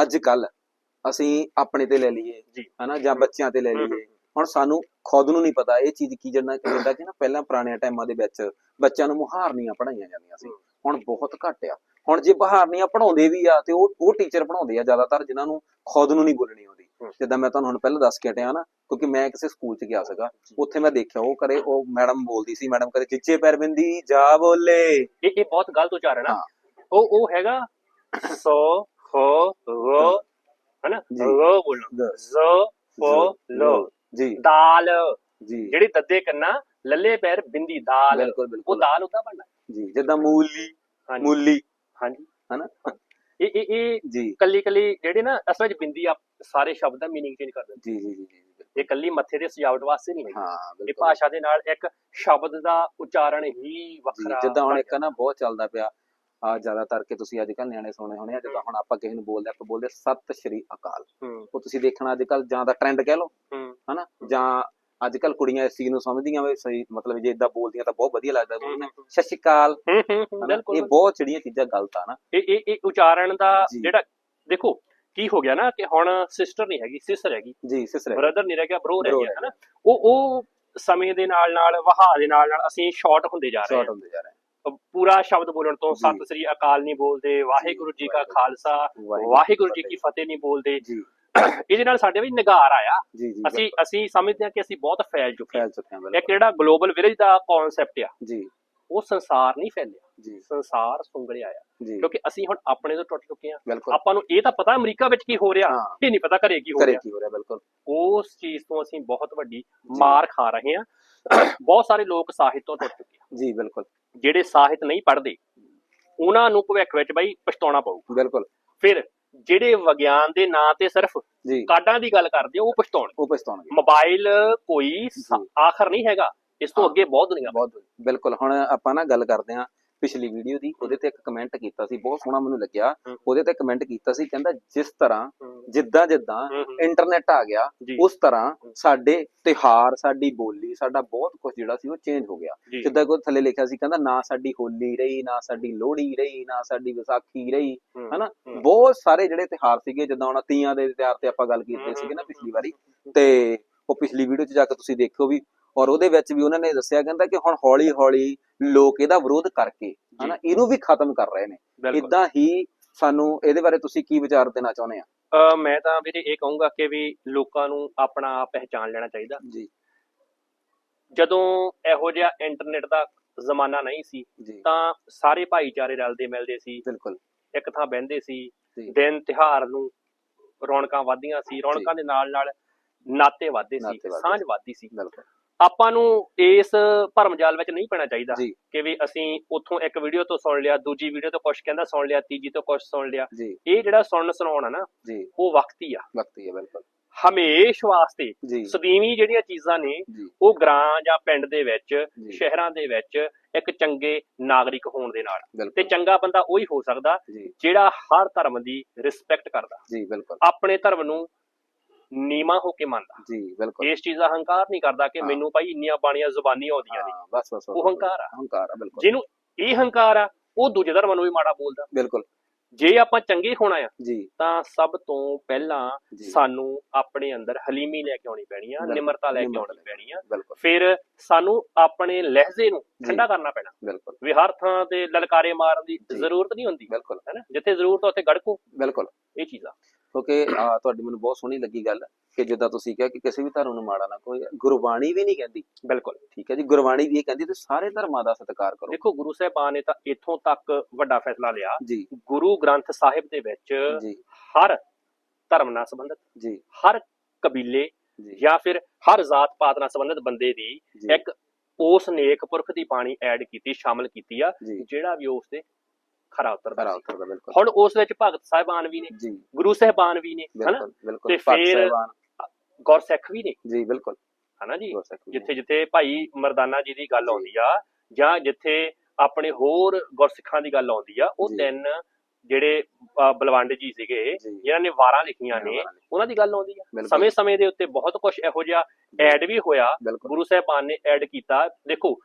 ਅੱਜ ਕੱਲ ਅਸੀਂ ਆਪਣੇ ਤੇ ਲੈ ਲਈਏ। ਹਨਾ ਜਾਂ ਬੱਚਿਆਂ ਤੇ ਲੈ ਲਈਏ। ਹੁਣ ਸਾਨੂੰ ਖੁਦ ਨੂੰ ਨਹੀਂ ਪਤਾ ਇਹ ਚੀਜ਼ ਕੀ ਜਿੰਨਾ ਜਿੱਦਾਂ ਕਿ ਨਾ ਪਹਿਲਾਂ ਪੁਰਾਣੇ ਟਾਈਮਾਂ ਦੇ ਵਿੱਚ ਬੱਚਿਆਂ ਨੂੰ ਮੁਹਾਰਨੀਆਂ ਪੜਾਈਆਂ ਜਾਂਦੀਆਂ ਸੀ। ਹੁਣ ਬਹੁਤ ਘੱਟ ਆ। ਹੁਣ ਜੇ ਮੁਹਾਰਨੀਆਂ ਪੜਾਉਂਦੇ ਵੀ ਆ ਤੇ ਉਹ ਉਹ ਟੀਚਰ ਪੜਾਉਂਦੇ ਆ ਜ਼ਿਆਦਾਤਰ ਜਿਨ੍ਹਾਂ ਨੂੰ ਖੁਦ ਨੂੰ ਨਹੀਂ ਬੋਲਣੀ ਆਉਂਦੀ। ਜਿੱਦਾਂ ਮੈਂ ਤੁਹਾਨੂੰ ਹੁਣ ਪਹਿਲਾਂ ਦੱਸ ਕੇ ਹਟਿਆ ਨਾ ਕਿਉਂਕਿ ਮੈਂ ਕਿਸੇ ਸਕੂਲ 'ਚ ਗਿਆ ਸੀਗਾ ਉੱਥੇ ਮੈਂ ਦੇਖਿਆ ਉਹ ਕਰੇ ਉਹ ਮੈਡਮ ਬੋਲਦੀ ਸੀ ਮੈਡਮ ਕਰੇ ਚਿੱਚੇ ਪੈਰਵਿੰਦੀ ਜਾ ਬੋਲੇ। ਇਹ ਇਹ ਬਹੁਤ ਗਲਤ ਉਚਾਰਨ ਆ। ਉਹ ਉਹ ਹੈਗਾ ਸੋ ਹੋ ਰੋ ਹਨਾ। ਰੋ ਬੋਲਣਾ। ਜ਼ੋ ਫੋ ਲੋ ਜੀ। ਦਾਲ ਜੀ। ਜਿਹੜੀ ਦੱਦੇ ਕੰਨਾ ਲੱਲੇ ਪੈਰ ਬਿੰਦੀ ਦਾਲ ਬਿਲਕੁਲ ਉਹ ਦਾਲ ਉਹਦਾ ਬਣਨਾ ਜੀ ਜਿੱਦਾਂ ਮੂਲੀ ਹਾਂਜੀ। ਮੂਲੀ। ਹਾਂਜੀ। ਹਨਾ? ਇਹ ਇਹ ਇਹ ਜੀ। ਕੱਲੀ ਕੱਲੀ ਜਿਹੜੇ ਨਾ ਅਸਲ ਵਿੱਚ ਬਿੰਦੀ ਆ ਸਾਰੇ ਸ਼ਬਦ ਦਾ ਮੀਨਿੰਗ ਚੇਂਜ ਕਰ ਦਿੰਦੀ। ਜੀ ਜੀ ਜੀ ਇਹ ਕੱਲੀ ਮੱਥੇ ਦੇ ਸਜਾਵਟ ਵਾਸਤੇ ਨਹੀਂ ਹੈ ਹਾਂ ਇਹ ਭਾਸ਼ਾ ਦੇ ਨਾਲ ਇੱਕ ਸ਼ਬਦ ਦਾ ਉਚਾਰਨ ਹੀ ਵੱਖਰਾ ਜਿੱਦਾਂ ਹੁਣ ਇੱਕ ਨਾ ਬਹੁਤ ਚੱਲਦਾ ਪਿਆ ਆ ਜ਼ਿਆਦਾਤਰ ਕਿ ਤੁਸੀਂ ਅੱਜ ਕੱਲ ਨਿਆਣੇ ਸੁਣੇ ਹੋਣੇ ਆ ਜਿੱਦਾਂ ਹੁਣ ਆਪਾਂ ਕਿਸੇ ਨੂੰ ਬੋਲਦੇ ਆਪਾਂ ਬੋਲਦੇ ਸਤਿ ਸ਼੍ਰੀ ਅਕਾਲ। ਹੂੰ। ਉਹ ਤੁਸੀਂ ਦੇਖਣਾ ਅੱਜ ਕੱਲ ਜਾਂ ਦਾ ਟ੍ਰੈਂਡ ਕਹਿ ਲਓ ਹੂੰ। ਹਨਾ? ਜਾਂ ਅੱਜ ਕੱਲ ਕੁੜੀਆਂ ਇਸ ਚੀਜ਼ ਨੂੰ ਸਮਝਦੀਆਂ ਵੀ ਸਹੀ ਮਤਲਬ ਜੇ ਇਦਾਂ ਬੋਲਦੀਆਂ ਤਾਂ ਬਹੁਤ ਵਧੀਆ ਲੱਗਦਾ ਬੋਲਣਾ। ਸਤਿ ਸ਼੍ਰੀ ਅਕਾਲ। ਹੂੰ ਹੂੰ, ਹੂੰ ਇਹ ਬਹੁਤ ਜਿਹੜੀਆਂ ਚੀਜ਼ਾਂ ਗਲਤ ਆ ਨਾ। ਇਹ ਇਹ ਇਹ ਉਚਾਰਨ ਦਾ। ਜਿਹੜਾ ਦੇਖੋ ਕੀ ਹੋ ਗਿਆ ਨਾ ਕਿ ਹੁਣ ਸਿਸਟਰ ਨਹੀਂ ਹੈਗੀ ਸਿਸਟਰ ਹੈਗੀ। ਜੀ ਸਿਸਰੇ ਬ੍ਰਦਰ ਨਹੀਂ ਰਹਿ ਗਿਆ ਬ్రో ਰਹਿ ਗਿਆ ਹਨਾ? ਉਹ ਉਹ ਸਮੇਂ ਦੇ ਨਾਲ ਨਾਲ ਵਹਾ ਦੇ ਨਾਲ ਨਾਲ ਅਸੀਂ ਸ਼ਾਰਟ ਹੁੰਦੇ ਜਾ ਰਹੇ ਸ਼ਾਰਟ ਹਾਂ। ਹੁੰਦੇ ਜਾ ਰਹੇ ਪੂਰਾ ਸ਼ਬਦ ਬੋਲਣ ਤੋਂ। ਸਤਿ ਸ੍ਰੀ ਅਕਾਲ ਨਹੀਂ ਬੋਲਦੇ ਵਾਹਿਗੁਰੂ ਜੀ ਕਾ। ਖਾਲਸਾ ਵਾਹਿਗੁਰੂ ਜੀ ਕੀ ਫਤਿਹ। ਨਹੀਂ ਬੋਲਦੇ। ਜੀ। (coughs) ਇਹਦੇ ਨਾਲ ਸਾਡੇ ਵਿੱਚ ਨਿਗਾਰ ਆਇਆ। ਅਸੀਂ ਅਸੀਂ ਸਮਝਦੇ ਹਾਂ ਕਿ ਅਸੀਂ ਬਹੁਤ ਫੈਲ ਚੁੱਕੇ ਹਾਂ। ਇੱਕ ਜਿਹੜਾ ਗਲੋਬਲ ਵਿਲੇਜ ਦਾ ਕਨਸੈਪਟ ਆ ਜੀ। ਉਹ ਸੰਸਾਰ ਨਹੀਂ ਫੈਲਿਆ। ਜੀ। ਸੰਸਾਰ ਸੁੰਗੜਿਆ ਆ। ਕਿਉਂਕਿ ਅਸੀਂ ਹੁਣ ਆਪਣੇ ਤੋਂ ਟੁੱਟ ਚੁੱਕੇ ਹਾਂ। ਆਪਾਂ ਨੂੰ ਇਹ ਤਾਂ ਪਤਾ ਅਮਰੀਕਾ ਵਿੱਚ ਕੀ ਹੋ ਰਿਹਾ। ਇਹ ਨਹੀਂ ਪਤਾ ਘਰੇ ਕੀ ਹੋ ਕਰੇ ਰਿਹਾ। ਕੀ ਹੋ ਰਿਹਾ ਬਿਲਕੁਲ। ਉਸ ਚੀਜ਼ ਤੋਂ ਅਸੀਂ ਬਹੁਤ ਵੱਡੀ ਮਾਰ ਖਾ ਰਹੇ ਹਾਂ। (coughs) ਬਹੁਤ ਸਾਰੇ ਲੋਕ ਸਾਹਿਤ ਤੋਂ ਟੁੱਟ ਚੁੱਕੇ ਆ। ਜੀ ਬਿਲਕੁਲ। ਜਿਹੜੇ ਸਾਹਿਤ ਨਹੀਂ ਪੜ੍ਹਦੇ ਉਹਨਾਂ ਨੂੰ ਭਵਿੱਖ ਵਿੱਚ ਬਈ ਪਛਤਾਉਣਾ ਪਊ। ਬਿਲਕੁਲ। ਫਿਰ ਜਿਹੜੇ ਵਿਗਿਆਨ ਦੇ ਨਾਂ ਤੇ ਸਿਰਫ ਕਾਢਾਂ ਦੀ ਗੱਲ ਕਰਦੇ ਆ, ਉਹ ਪਛਤਾਉਣ ਉਹ ਪਛਤਾਉਣਗੇ। ਮੋਬਾਈਲ ਕੋਈ। ਆਖਰ ਨਹੀਂ ਹੈਗਾ ਇਸ ਤੋਂ। ਅੱਗੇ ਬਹੁਤ ਦੁਨੀਆ ਬਹੁਤ ਬਿਲਕੁਲ। ਹੁਣ ਆਪਾਂ ਨਾ ਗੱਲ ਕਰਦੇ ਹਾਂ ਪਿਛਲੀ ਵੀਡੀਓ ਦੀ ਉਹਦੇ ਤੇ ਇੱਕ ਕਮੈਂਟ ਕੀਤਾ ਸੀ ਬਹੁਤ ਸੋਹਣਾ ਮੈਨੂੰ ਲੱਗਿਆ। ਉਹਦੇ ਤੇ ਕਮੈਂਟ ਕੀਤਾ ਸੀ ਕਹਿੰਦਾ ਜਿਸ ਤਰ੍ਹਾਂ ਜਿੱਦਾਂ ਜਿੱਦਾਂ ਇੰਟਰਨੈਟ ਆ ਗਿਆ ਉਸ ਤਰ੍ਹਾਂ ਸਾਡੇ ਤਿਹਾਰ ਸਾਡੀ ਬੋਲੀ ਸਾਡਾ ਬਹੁਤ ਕੁਝ ਜਿਹੜਾ ਸੀ ਉਹ ਚੇਂਜ ਹੋ ਗਿਆ। ਜਿੱਦਾਂ ਕੋਈ ਥੱਲੇ ਲਿਖਿਆ ਸੀ ਕਹਿੰਦਾ ਨਾ ਸਾਡੀ ਹੋਲੀ ਰਹੀ ਨਾ ਸਾਡੀ ਲੋਹੜੀ ਰਹੀ ਨਾ ਸਾਡੀ ਵਿਸਾਖੀ ਰਹੀ ਹਨਾ। ਬਹੁਤ ਸਾਰੇ ਜਿਹੜੇ ਤਿਹਾਰ ਸੀਗੇ ਜਿੱਦਾਂ ਹੁਣ ਤੀਆਂ ਦੇ ਤਿਹਾਰ ਤੇ ਆਪਾਂ ਗੱਲ ਕੀਤੇ ਸੀਗੇ ਨਾ ਪਿਛਲੀ ਵਾਰੀ ਤੇ ਉਹ ਪਿਛਲੀ ਵੀਡੀਓ 'ਚ ਜਾ ਕੇ ਤੁਸੀਂ ਦੇਖਿਓ ਵੀ ਔਰ ਉਹਦੇ ਵਿੱਚ ਵੀ ਉਹਨਾਂ ਨੇ ਦੱਸਿਆ ਕਹਿੰਦਾ ਕਿ ਹੁਣ ਹੌਲੀ ਹੌਲੀ ਲੋਕ ਇਹਦਾ ਵਿਰੋਧ ਕਰਕੇ ਹਨਾ ਇਹਨੂੰ ਵੀ ਖਤਮ ਕਰ ਰਹੇ ਨੇ। ਇਦਾਂ ਹੀ ਸਾਨੂੰ ਇਹਦੇ ਬਾਰੇ ਤੁਸੀਂ ਕੀ ਵਿਚਾਰ ਦੇਣਾ ਚਾਹੁੰਦੇ ਆ? ਮੈਂ ਤਾਂ ਵੀਰੇ ਇਹ ਕਹੂੰਗਾ ਕਿ ਵੀ ਲੋਕਾਂ ਨੂੰ ਆਪਣਾ ਆਪ ਪਹਿਚਾਨ ਲੈਣਾ ਚਾਹੀਦਾ। ਜੀ। ਜਦੋਂ ਇਹੋ ਜਿਹਾ ਇੰਟਰਨੈਟ ਦਾ ਜ਼ਮਾਨਾ ਨਹੀਂ ਸੀ ਤਾਂ ਸਾਰੇ ਭਾਈਚਾਰੇ ਰਲਦੇ ਮਿਲਦੇ ਸੀ। ਬਿਲਕੁਲ। ਇੱਕ ਥਾਂ ਬਹਿੰਦੇ ਸੀ। ਦਿਨ ਤਿਹਾਰ ਨੂੰ ਰੌਣਕਾਂ ਵੱਧਦੀਆਂ ਸੀ ਰੌਣਕਾਂ ਦੇ ਨਾਲ ਨਾਲ ਨਾਤੇ ਵੱਧਦੇ ਸੀ ਸਾਂਝ ਵੱਧਦੀ ਸੀ। ਬਿਲਕੁਲ। ਆਪਾਂ ਨੂੰ ਇਸ ਭਰਮਜਾਲ ਵਿੱਚ ਨਹੀਂ ਪੈਣਾ ਚਾਹੀਦਾ ਕਿ ਵੀ ਅਸੀਂ ਉੱਥੋਂ ਇੱਕ ਵੀਡੀਓ ਤੋਂ ਸੁਣ ਲਿਆ ਦੂਜੀ ਵੀਡੀਓ ਤੋਂ ਕੁਝ ਕਹਿੰਦਾ ਸੁਣ ਲਿਆ ਤੀਜੀ ਤੋਂ ਕੁਝ ਸੁਣ ਲਿਆ। ਇਹ ਜਿਹੜਾ ਸੁਣਨ ਸੁਣਾਉਣਾ ਨਾ ਉਹ ਵਕਤੀ ਆ। ਵਕਤੀ ਹੈ ਬਿਲਕੁਲ। ਹਮੇਸ਼ ਵਾਸਤੇ ਸਦੀਵੀ ਜਿਹੜੀਆਂ ਚੀਜ਼ਾਂ ਨੇ ਉਹ ਗ੍ਰਾਂ ਜਾਂ ਪਿੰਡ ਦੇ ਵਿੱਚ ਸ਼ਹਿਰਾਂ ਦੇ ਵਿੱਚ ਇੱਕ ਚੰਗੇ ਨਾਗਰਿਕ ਹੋਣ ਦੇ ਨਾਲ। ਤੇ ਚੰਗਾ ਬੰਦਾ ਉਹੀ ਹੋ ਸਕਦਾ ਜਿਹੜਾ ਹਰ ਧਰਮ ਦੀ ਰਿਸਪੈਕਟ ਕਰਦਾ। ਜੀ ਬਿਲਕੁਲ। ਆਪਣੇ ਧਰਮ ਨੂੰ ਨੀਮਾ ਹੋ ਕੇ ਮੰਨਦਾ। ਜੀ ਬਿਲਕੁਲ। ਇਸ ਚੀਜ਼ ਦਾ ਹੰਕਾਰ ਨਹੀਂ ਕਰਦਾ ਕਿ। ਮੈਨੂੰ ਭਾਈ ਇੰਨੀਆਂ ਬਾਣੀਆਂ ਜ਼ੁਬਾਨੀ ਆਉਂਦੀਆਂ ਨੇ। ਬਸ ਬਸ, ਉਹ ਹੰਕਾਰ ਆ। ਹੰਕਾਰ ਆ ਬਿਲਕੁਲ। ਜਿਹਨੂੰ ਇਹ ਹੰਕਾਰ ਆ ਉਹ ਦੂਜੇ ਧਰਮ ਨੂੰ ਵੀ ਮਾੜਾ ਬੋਲਦਾ। ਬਿਲਕੁਲ। ਜੇ ਆਪਾਂ ਚੰਗੇ ਹੋਣਾ ਆ ਜੀ। ਤਾਂ ਸਭ ਤੋਂ ਪਹਿਲਾਂ ਸਾਨੂੰ ਆਪਣੇ ਅੰਦਰ ਹਲੀਮੀ ਲੈ ਕੇ ਆਉਣੀ ਪੈਣੀ ਆ ਨਿਮਰਤਾ ਲੈ ਕੇ ਆਉਣੀ ਪੈਣੀ ਆ। ਫਿਰ ਸਾਨੂੰ ਆਪਣੇ ਲਹਿਜ਼ੇ ਨੂੰ। ਠੰਡਾ ਕਰਨਾ ਪੈਣਾ। ਬਿਲਕੁਲ। ਵੀ ਹਰ ਥਾਂ ਤੇ ਲਲਕਾਰੇ ਮਾਰਨ ਦੀ। ਜ਼ਰੂਰਤ ਨਹੀਂ ਹੁੰਦੀ ਬਿਲਕੁਲ। ਹੈਨਾ ਜਿੱਥੇ ਜ਼ਰੂਰਤ ਆ ਉੱਥੇ ਗੜਕੋ। ਬਿਲਕੁਲ। ਇਹ ਚੀਜ਼ਾਂ। ਕਿਉਂਕਿ ਆਹ, ਤੁਹਾਡੀ ਮੈਨੂੰ ਬਹੁਤ ਸੋਹਣੀ ਲੱਗੀ ਗੱਲ। ਕਿ ਜਿੱਦਾਂ ਤੁਸੀਂ ਕਿਹਾ ਕਿ ਕਿਸੇ ਵੀ ਧਰਮ ਨੂੰ ਮਾੜਾ ਨਾ ਕੋਈ ਗੁਰਬਾਣੀ ਵੀ ਨਹੀਂ ਕਹਿੰਦੀ। ਬਿਲਕੁਲ। ਠੀਕ ਹੈ ਜੀ ਗੁਰਬਾਣੀ ਵੀ ਇਹ ਕਹਿੰਦੀ ਤੇ ਸਾਰੇ ਧਰਮਾਂ ਦਾ ਸਤਿਕਾਰ ਕਰੋ। ਦੇਖੋ ਗੁਰੂ ਸਾਹਿਬਾਨ ਨੇ ਤਾਂ ਇੱਥੋਂ ਤੱਕ ਵੱਡਾ ਫੈਸਲਾ ਲਿਆ। ਜੀ। ਗੁਰੂ ਗ੍ਰੰਥ ਸਾਹਿਬ ਦੇ ਵਿੱਚ ਜੀ। ਹਰ ਧਰਮ ਨਾਲ ਸੰਬੰਧਿਤ ਜੀ। ਹਰ ਕਬੀਲੇ ਜੀ। ਫਿਰ ਹਰ ਜ਼ਾਤ ਪਾਤ ਨਾਲ ਸੰਬੰਧਿਤ ਬੰਦੇ ਦੀ ਇੱਕ ਉਸ ਨੇਕ ਪੁਰਖ ਦੀ ਬਾਣੀ ਐਡ ਕੀਤੀ ਸ਼ਾਮਲ ਕੀਤੀ ਆ ਜਿਹੜਾ ਵੀ ਉਸ ਤੇ ਖਰਾ ਉਤਰਦਾ ਖਰਾ। ਉਤਰਦਾ ਬਿਲਕੁਲ। ਹੁਣ ਉਸ ਵਿੱਚ ਭਗਤ ਸਾਹਿਬਾਨ ਵੀ ਨੇ ਜੀ। ਗੁਰੂ ਸਾਹਿਬਾਨ ਵੀ ਨੇ ਹਨਾ? ਤੇ ਫਿਰ- ਗੁਰਸਿੱਖ ਵੀ ਨੇ। ਜੀ ਬਿਲਕੁਲ। ਹਨਾ ਜੀ। ਜਿੱਥੇ ਜਿੱਥੇ ਭਾਈ ਮਰਦਾਨਾ ਜੀ ਦੀ ਗੱਲ। ਆਉਂਦੀ ਆ ਜਾਂ ਜਿੱਥੇ ਆਪਣੇ ਹੋਰ ਗੁਰਸਿੱਖਾਂ ਦੀ ਗੱਲ ਆਉਂਦੀ ਆ ਉਹ। ਤਿੰਨ ਜਿਹੜੇ ਬਲਵੰਡ ਜੀ ਸੀਗੇ ਜਿਨ੍ਹਾਂ ਨੇ ਵਾਰਾਂ ਲਿਖੀਆਂ ਨੇ ਉਹਨਾਂ ਦੀ ਗੱਲ ਆਉਂਦੀ ਆ। ਸਮੇਂ-ਸਮੇਂ ਦੇ ਉੱਤੇ ਬਹੁਤ ਕੁਝ ਇਹੋ ਜਿਹਾ ਐਡ ਵੀ ਹੋਇਆ। ਗੁਰੂ ਸਾਹਿਬਾਨ ਨੇ ਐਡ ਕੀਤਾ। ਦੇਖੋ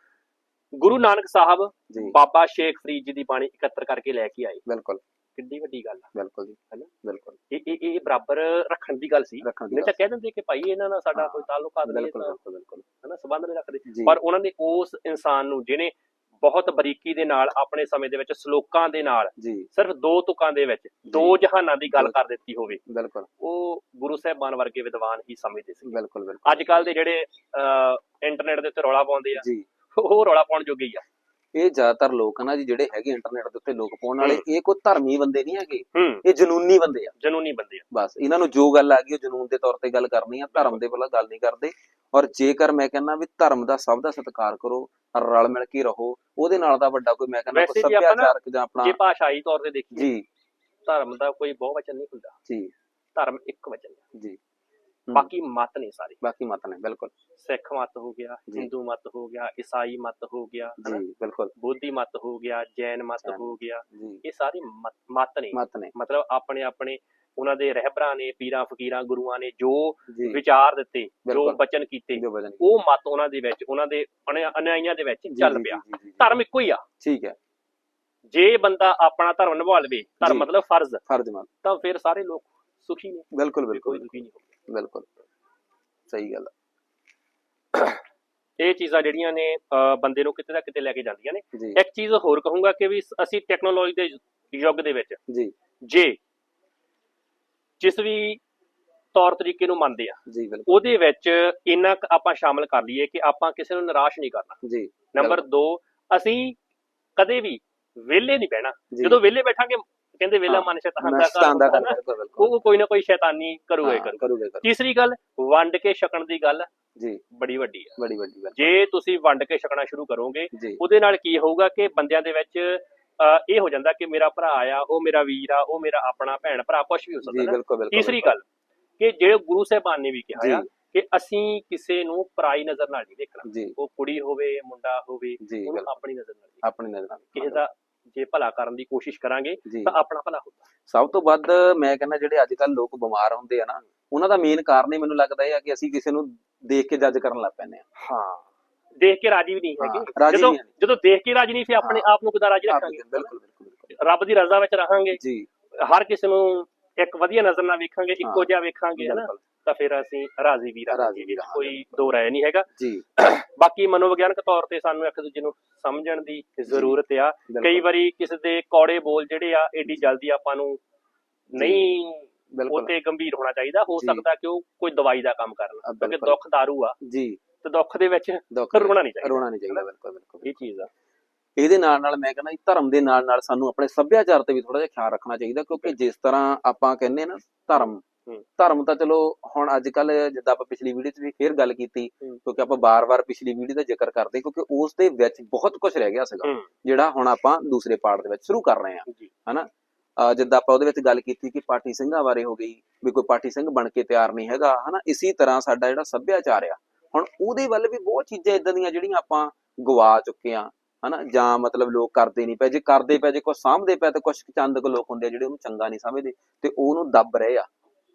ਗੁਰੂ ਨਾਨਕ ਸਾਹਿਬ ਜੀ। ਬਾਬਾ ਸ਼ੇਖ ਫਰੀਦ ਜੀ ਦੀ ਬਾਣੀ ਇਕੱਤਰ ਕਰਕੇ ਲੈ ਕੇ ਆਏ। ਬਿਲਕੁਲ। ਕਿੰਨੀ ਵੱਡੀ ਗੱਲ ਆ। ਬਿਲਕੁਲ ਜੀ। ਹੈਨਾ? ਬਿਲਕੁਲ। ਇਹ ਇਹ ਇਹ ਬਰਾਬਰ ਰੱਖਣ ਦੀ ਗੱਲ ਸੀ। ਨਹੀਂ ਤਾਂ ਕਹਿ ਦਿੰਦੇ ਕਿ ਭਾਈ ਇਹਨਾਂ ਨਾਲ ਸਾਡਾ ਕੋਈ ਤਾਲੁਕਾਤ ਨਹੀਂ ਬਿਲਕੁਲ ਬਿਲਕੁਲ ਹਨਾ ਸੰਬੰਧ ਨਹੀਂ ਰੱਖਦੇ। ਪਰ ਉਹਨਾਂ ਨੇ ਉਸ ਇਨਸਾਨ ਨੂੰ ਜਿਹਨੇ ਬਹੁਤ ਬਰੀਕੀ ਦੇ ਨਾਲ ਆਪਣੇ ਸਮੇਂ ਦੇ ਵਿੱਚ ਸ਼ਲੋਕਾਂ ਦੇ ਨਾਲ ਸਿਰਫ ਦੋ ਤੁਕਾਂ ਦੇ ਵਿੱਚ ਦੋ ਜਹਾਨਾਂ ਦੀ ਗੱਲ ਕਰ ਦਿੱਤੀ ਹੋਵੇ ਬਿਲਕੁਲ। ਉਹ ਗੁਰੂ ਸਾਹਿਬਾਨ ਵਰਗੇ ਵਿਦਵਾਨ ਹੀ ਸਮਝਦੇ ਸੀ। ਬਿਲਕੁਲ ਬਿਲਕੁਲ। ਅੱਜ ਕੱਲ ਦੇ ਜਿਹੜੇ ਇੰਟਰਨੈਟ ਦੇ ਉੱਤੇ ਰੌਲਾ ਪਾਉਂਦੇ ਆ ਉਹ ਰੌਲਾ ਪਾਉਣ ਜੋਗੇ ਹੀ ਆ। ਇਹ ਜ਼ਿਆਦਾਤਰ ਲੋਕ ਨਾ ਜੀ ਜਿਹੜੇ ਹੈਗੇ ਇੰਟਰਨੈਟ ਦੇ ਉੱਤੇ ਲੋਕ ਪਾਉਣ ਵਾਲੇ ਇਹ ਕੋਈ ਧਰਮੀ ਬੰਦੇ ਨਹੀਂ ਹੈਗੇ। ਇਹ ਜਨੂਨੀ ਬੰਦੇ ਆ। ਜਨੂਨੀ ਬੰਦੇ ਆ। ਬਸ ਇਹਨਾਂ ਨੂੰ ਜੋ ਗੱਲ ਆ ਗਈ ਉਹ ਜਨੂਨ ਦੇ ਤੌਰ ਤੇ ਗੱਲ ਕਰਨੀ ਆ। ਧਰਮ ਦੇ ਵੱਲੋਂ ਗੱਲ ਨਹੀਂ ਕਰਦੇ। ਔਰ ਜੇਕਰ ਮੈਂ ਕਹਿੰਦਾ ਵੀ ਧਰਮ ਦਾ ਸਭ ਦਾ ਸਤਿਕਾਰ ਕਰੋ ਰਲ ਮਿਲ ਕੇ ਰਹੋ ਉਹਦੇ ਨਾਲ ਦਾ ਵੱਡਾ ਕੋਈ ਮੈਂ ਕਹਿੰਦਾ ਕੋਈ ਸੱਭਿਆਚਾਰਕ ਜਾਂ ਆਪਣਾ ਜੇ ਭਾਸ਼ਾਈ ਤੌਰ ਤੇ ਦੇਖੀਏ ਜੀ। ਧਰਮ ਦਾ ਕੋਈ ਬਹੁ ਵਚਨ ਨਹੀਂ ਹੁੰਦਾ। ਜੀ। ਧਰਮ ਇੱਕ ਵਚਨ ਹੈ ਜੀ। ਬਾਕੀ ਮਤ ਨੇ ਸਾਰੇ। ਬਾਕੀ ਮਤ ਨੇ ਬਿਲਕੁਲ। ਸਿੱਖ ਮਤ ਹੋ ਗਿਆ। ਹਿੰਦੂ ਮਤ ਹੋ ਗਿਆ ਈਸਾਈ ਮਤ ਹੋ ਗਿਆ? ਜੀ ਬਿਲਕੁਲ। ਬੋਧੀ ਮਤ ਹੋ ਗਿਆ ਜੈਨ ਮਤ। ਹੋ ਗਿਆ ਇਹ ਸਾਰੇ ਮਤ- ਮਤ ਨੇ। ਮਤ ਨੇ। ਮਤਲਬ ਆਪਣੇ ਆਪਣੇ ਉਹਨਾਂ ਦੇ ਰਹਿਬਰਾਂ ਨੇ ਪੀਰਾਂ ਫਕੀਰਾਂ ਗੁਰੂਆਂ ਨੇ ਜੋ ਵਿਚਾਰ ਦਿੱਤੇ ਜੋ। ਬਚਨ ਕੀਤੇ ਉਹ ਮਤ ਉਹਨਾਂ ਦੇ ਵਿੱਚ ਉਹਨਾਂ ਦੇ ਅਨੁ- ਅਨੁਯਾਈਆਂ ਦੇ ਵਿੱਚ ਚੱਲ ਪਿਆ। ਧਰਮ ਇੱਕੋ ਹੀ ਆ। ਠੀਕ ਹੈ। ਜੇ ਬੰਦਾ ਆਪਣਾ ਧਰਮ ਨਿਭਾ ਲਵੇ ਧਰਮ। ਮਤਲਬ ਫਰਜ਼ ਫਰਜ਼ ਮੰਨ ਤਾਂ ਫਿਰ ਸਾਰੇ ਲੋਕ ਸੁਖੀ ਨੇ। ਬਿਲਕੁਲ ਕੋਈ ਬਿਲਕੁਲ ਦੁਖੀ ਨਹੀਂ ਹੋਵੇ ਬਿਲਕੁਲ। ਸਹੀ ਗੱਲ ਆ। ਇਹ ਚੀਜ਼ਾਂ ਜਿਹੜੀਆਂ ਨੇ ਬੰਦੇ ਨੂੰ ਕਿਤੇ ਨਾ ਕਿਤੇ ਲੈ ਕੇ ਜਾਂਦੀਆਂ ਨੇ। ਇੱਕ ਚੀਜ਼ ਹੋਰ ਕਹੂੰਗਾ ਕਿ ਵੀ ਅਸੀਂ ਟੈਕਨੋਲੋਜੀ ਦੇ ਯੁੱਗ ਦੇ ਵਿੱਚ ਜੀ। ਜੇ ਜਿਸ ਵੀ ਤੌਰ ਤਰੀਕੇ ਨੂੰ ਮੰਨਦੇ ਆ ਜੀ ਬਿਲਕੁਲ। ਉਹਦੇ ਵਿੱਚ ਇੰਨਾ ਆਪਾਂ ਸ਼ਾਮਲ ਕਰ ਲਈਏ ਕਿ ਆਪਾਂ ਕਿਸੇ ਨੂੰ ਨਿਰਾਸ਼ ਨਹੀਂ ਕਰਨਾ। ਜੀ। ਨੰਬਰ 2 ਅਸੀਂ ਕਦੇ ਵੀ ਵਿਹਲੇ ਨਹੀਂ ਬਹਿਣਾ। ਜਦੋਂ ਵਿਹਲੇ ਬੈਠਾਂਗੇ ਕਹਿੰਦੇ ਵਿਹਲਾ ਹਾਂ, ਮਨ ਸ਼ੈਤਾਨ ਦਾ ਸਤਾਨ ਦਾ ਘਰ ਉਹ ਕੋਈ ਨਾ ਕੋਈ ਸ਼ੈਤਾਨੀ ਕਰੂਗਾ ਹੀ ਹਾਂ, ਕਰੂ ਕਰੂਗੇ। ਤੀਸਰੀ ਗੱਲ ਵੰਡ ਕੇ ਛਕਣ ਦੀ ਗੱਲ ਜੀ। ਬੜੀ ਵੱਡੀ ਆ। ਬੜੀ ਵੱਡੀ ਗੱਲ। ਜੇ ਤੁਸੀਂ ਵੰਡ ਕੇ ਛਕਣਾ ਸ਼ੁਰੂ ਕਰੋਗੇ ਉਹਦੇ ਨਾਲ ਕੀ ਹੋਊਗਾ ਕਿ ਬੰਦਿਆਂ ਦੇ ਵਿੱਚ ਇਹ ਹੋ ਜਾਂਦਾ ਕਿ ਮੇਰਾ ਭਰਾ ਆ ਉਹ ਮੇਰਾ ਵੀਰ ਆ ਉਹ ਮੇਰਾ ਆਪਣਾ ਭੈਣ ਭਰਾ ਕੁਝ ਵੀ ਹੋ ਸਕਦਾ ਤੀਸਰੀ ਗੱਲ ਕਿ ਜਿਹੜੇ ਗੁਰੂ ਸਾਹਿਬਾਨ ਨੇ ਵੀ ਕਿਹਾ ਆ ਕਿ ਅਸੀਂ ਕਿਸੇ ਨੂੰ ਪਰਾਈ ਨਜ਼ਰ ਨਾਲ ਨਹੀਂ ਦੇਖਣਾ। ਉਹ ਕੁੜੀ ਹੋਵੇ ਮੁੰਡਾ ਹੋਵੇ ਉਹਨੂੰ ਆਪਣੀ ਨਜ਼ਰ ਨਾਲ। ਆਪਣੀ ਨਜ਼ਰ ਨਾਲ ਕਿਸੇ ਦਾ ਜੇ ਭਲਾ ਕਰਨ ਦੀ ਕੋਸ਼ਿਸ਼ ਕਰਾਂਗੇ ਜੀ। ਤਾਂ ਆਪਣਾ ਭਲਾ ਹੁੰਦਾ ਸਭ ਤੋਂ ਵੱਧ ਮੈਂ ਕਹਿੰਦਾ ਜਿਹੜੇ ਅੱਜ ਕੱਲ ਲੋਕ ਬਿਮਾਰ ਹੁੰਦੇ ਆ ਨਾ ਉਹਨਾਂ ਦਾ ਮੇਨ ਕਾਰਨ ਹੀ ਮੈਨੂੰ ਲੱਗਦਾ ਇਹ ਆ ਕਿ ਅਸੀਂ ਕਿਸੇ ਨੂੰ ਦੇਖ ਕੇ ਜੱਜ ਕਰਨ ਲੱਗ ਪੈਂਦੇ ਆ। ਹਾਂ। ਦੇਖ ਕੇ ਰਾਜੀ ਵੀ ਨਹੀਂ ਹਾਂ, ਹੈਗੇ ਰਾਜ਼ੀ ਜਦੋਂ ਨਹੀਂ ਹੈਗੇ। ਜਦੋਂ ਦੇਖ ਕੇ ਰਾਜੀ ਨਹੀਂ ਫਿਰ ਆਪਣੇ ਆਪ ਨੂੰ ਕਿਦਾਂ ਰਾਜੀ ਰੱਖਾਂਗੇ? ਬਿਲਕੁਲ ਬਿਲਕੁਲ ਬਿਲਕੁਲ। ਰੱਬ ਦੀ ਰਜ਼ਾ ਵਿੱਚ ਰਹਾਂਗੇ। ਜੀ। ਹਰ ਕਿਸੇ ਨੂੰ ਇੱਕ ਵਧੀਆ ਨਜ਼ਰ ਨਾਲ ਵੇਖਾਂਗੇ ਇੱਕੋ ਹਾਂ, ਜਿਹਾ ਵੇਖਾਂਗੇ ਹਨਾ ਬਿਲਕੁਲ। ਤਾਂ ਫਿਰ ਅਸੀਂ ਰਾਜ਼ੀ ਵੀ ਰਾਜ਼ੀ ਵੀ ਰਹਾਂਗੇ। ਕੋਈ ਦੋ ਰਾਏ ਨਹੀਂ ਹੈਗਾ। ਜੀ। (coughs) ਬਾਕੀ ਮਨੋਵਿਗਿਆਨਕ ਤੌਰ ਤੇ ਸਾਨੂੰ ਇੱਕ ਦੂਜੇ ਨੂੰ ਸਮਝਣ ਦੀ ਜ਼ਰੂਰਤ ਆ। ਬਿਲਕੁਲ। ਕਈ ਵਾਰੀ ਕਿਸੇ ਦੇ ਕੌੜੇ ਬੋਲ ਜਿਹੜੇ ਆ ਏਡੀ ਜਲਦੀ ਆਪਾਂ ਨੂੰ ਨਹੀਂ ਬਿਲਕੁਲ। ਉਤੇ ਗੰਭੀਰ ਹੋਣਾ ਚਾਹੀਦਾ। ਹੋ ਜੀ। ਸਕਦਾ ਕਿ ਉਹ ਕੋਈ ਦਵਾਈ ਦਾ ਕੰਮ ਕਰਨ ਅ, ਕਿਉਂਕਿ ਬਿਲਕੁਲ। ਦੁੱਖ ਦਾਰੂ ਆ। ਜੀ। ਤੇ ਦੁੱਖ ਦੇ ਵਿੱਚ ਦੁੱਖ ਰੋਣਾ ਨਹੀਂ ਚਾਹੀਦਾ। ਰੋਣਾ ਨਹੀਂ ਚਾਹੀਦਾ। ਬਿਲਕੁਲ ਬਿਲਕੁਲ। ਇਹ ਚੀਜ਼ ਆ। ਇਹਦੇ ਨਾਲ ਨਾਲ ਮੈਂ ਕਹਿੰਦਾ ਜੀ ਧਰਮ ਦੇ ਨਾਲ ਨਾਲ ਸਾਨੂੰ ਆਪਣੇ ਸੱਭਿਆਚਾਰ ਤੇ ਵੀ ਥੋੜਾ ਜਿਹਾ ਖਿਆਲ ਰੱਖਣਾ ਚਾਹੀਦਾ ਕਿਉਂਕਿ ਜਿਸ ਤਰ੍ਹਾਂ ਆਪਾਂ ਕਹਿੰਦੇ ਨਾ ਧਰਮ। ਧਰਮ ਤਾਂ ਚਲੋ ਹੁਣ ਅੱਜ ਕੱਲ ਜਿੱਦਾਂ ਆਪਾਂ ਪਿਛਲੀ ਵੀਡੀਓ 'ਚ ਵੀ ਫੇਰ ਗੱਲ ਕੀਤੀ। ਕਿਉਂਕਿ ਆਪਾਂ ਬਾਰ-ਬਾਰ ਪਿਛਲੀ ਵੀਡੀਓ ਦਾ ਜ਼ਿਕਰ ਕਰਦੇ ਕਿਉਂਕਿ ਉਸ ਦੇ ਵਿੱਚ ਬਹੁਤ ਕੁਝ ਰਹਿ ਗਿਆ ਸੀਗਾ ਜਿਹੜਾ ਹੁਣ ਆਪਾਂ ਦੂਸਰੇ ਪਾਰਟ ਦੇ ਵਿੱਚ ਸ਼ੁਰੂ ਕਰ ਰਹੇ ਹਾਂ। ਅਹ ਜਿੱਦਾਂ ਆਪਾਂ ਉਹਦੇ ਵਿੱਚ ਗੱਲ ਕੀਤੀ ਕਿ ਪਾਠੀ ਸਿੰਘਾਂ ਬਾਰੇ ਹੋ ਗਈ ਵੀ ਕੋਈ ਪਾਠੀ ਸਿੰਘ ਬਣ ਕੇ ਤਿਆਰ ਨਹੀਂ ਹੈਗਾ ਹਨਾ? ਇਸੇ ਤਰ੍ਹਾਂ ਸਾਡਾ ਜਿਹੜਾ ਸੱਭਿਆਚਾਰ ਆ ਹੁਣ ਉਹਦੇ ਵੱਲ ਵੀ ਬਹੁਤ ਚੀਜ਼ਾਂ ਇਦਾਂ ਦੀਆਂ ਜਿਹੜੀਆਂ ਆਪਾਂ ਗਵਾ ਚੁੱਕੇ ਆ ਹਨਾ? ਜਾਂ ਮਤਲਬ ਲੋਕ ਕਰਦੇ ਨਹੀਂ ਪਏ ਜੇ ਕਰਦੇ ਪਏ ਜੇ ਕੁਝ ਸਾਂਭਦੇ ਪਏ ਤੇ ਕੁਝ ਚੰਦ ਕੁ ਲੋਕ ਹੁੰਦੇ ਆ ਜਿਹੜੇ ਉਹਨੂੰ ਚੰਗਾ ਨਹੀਂ ਸਮਝਦੇ ਤੇ ਉਹਨੂੰ ਦੱਬ ਰਹੇ ਆ।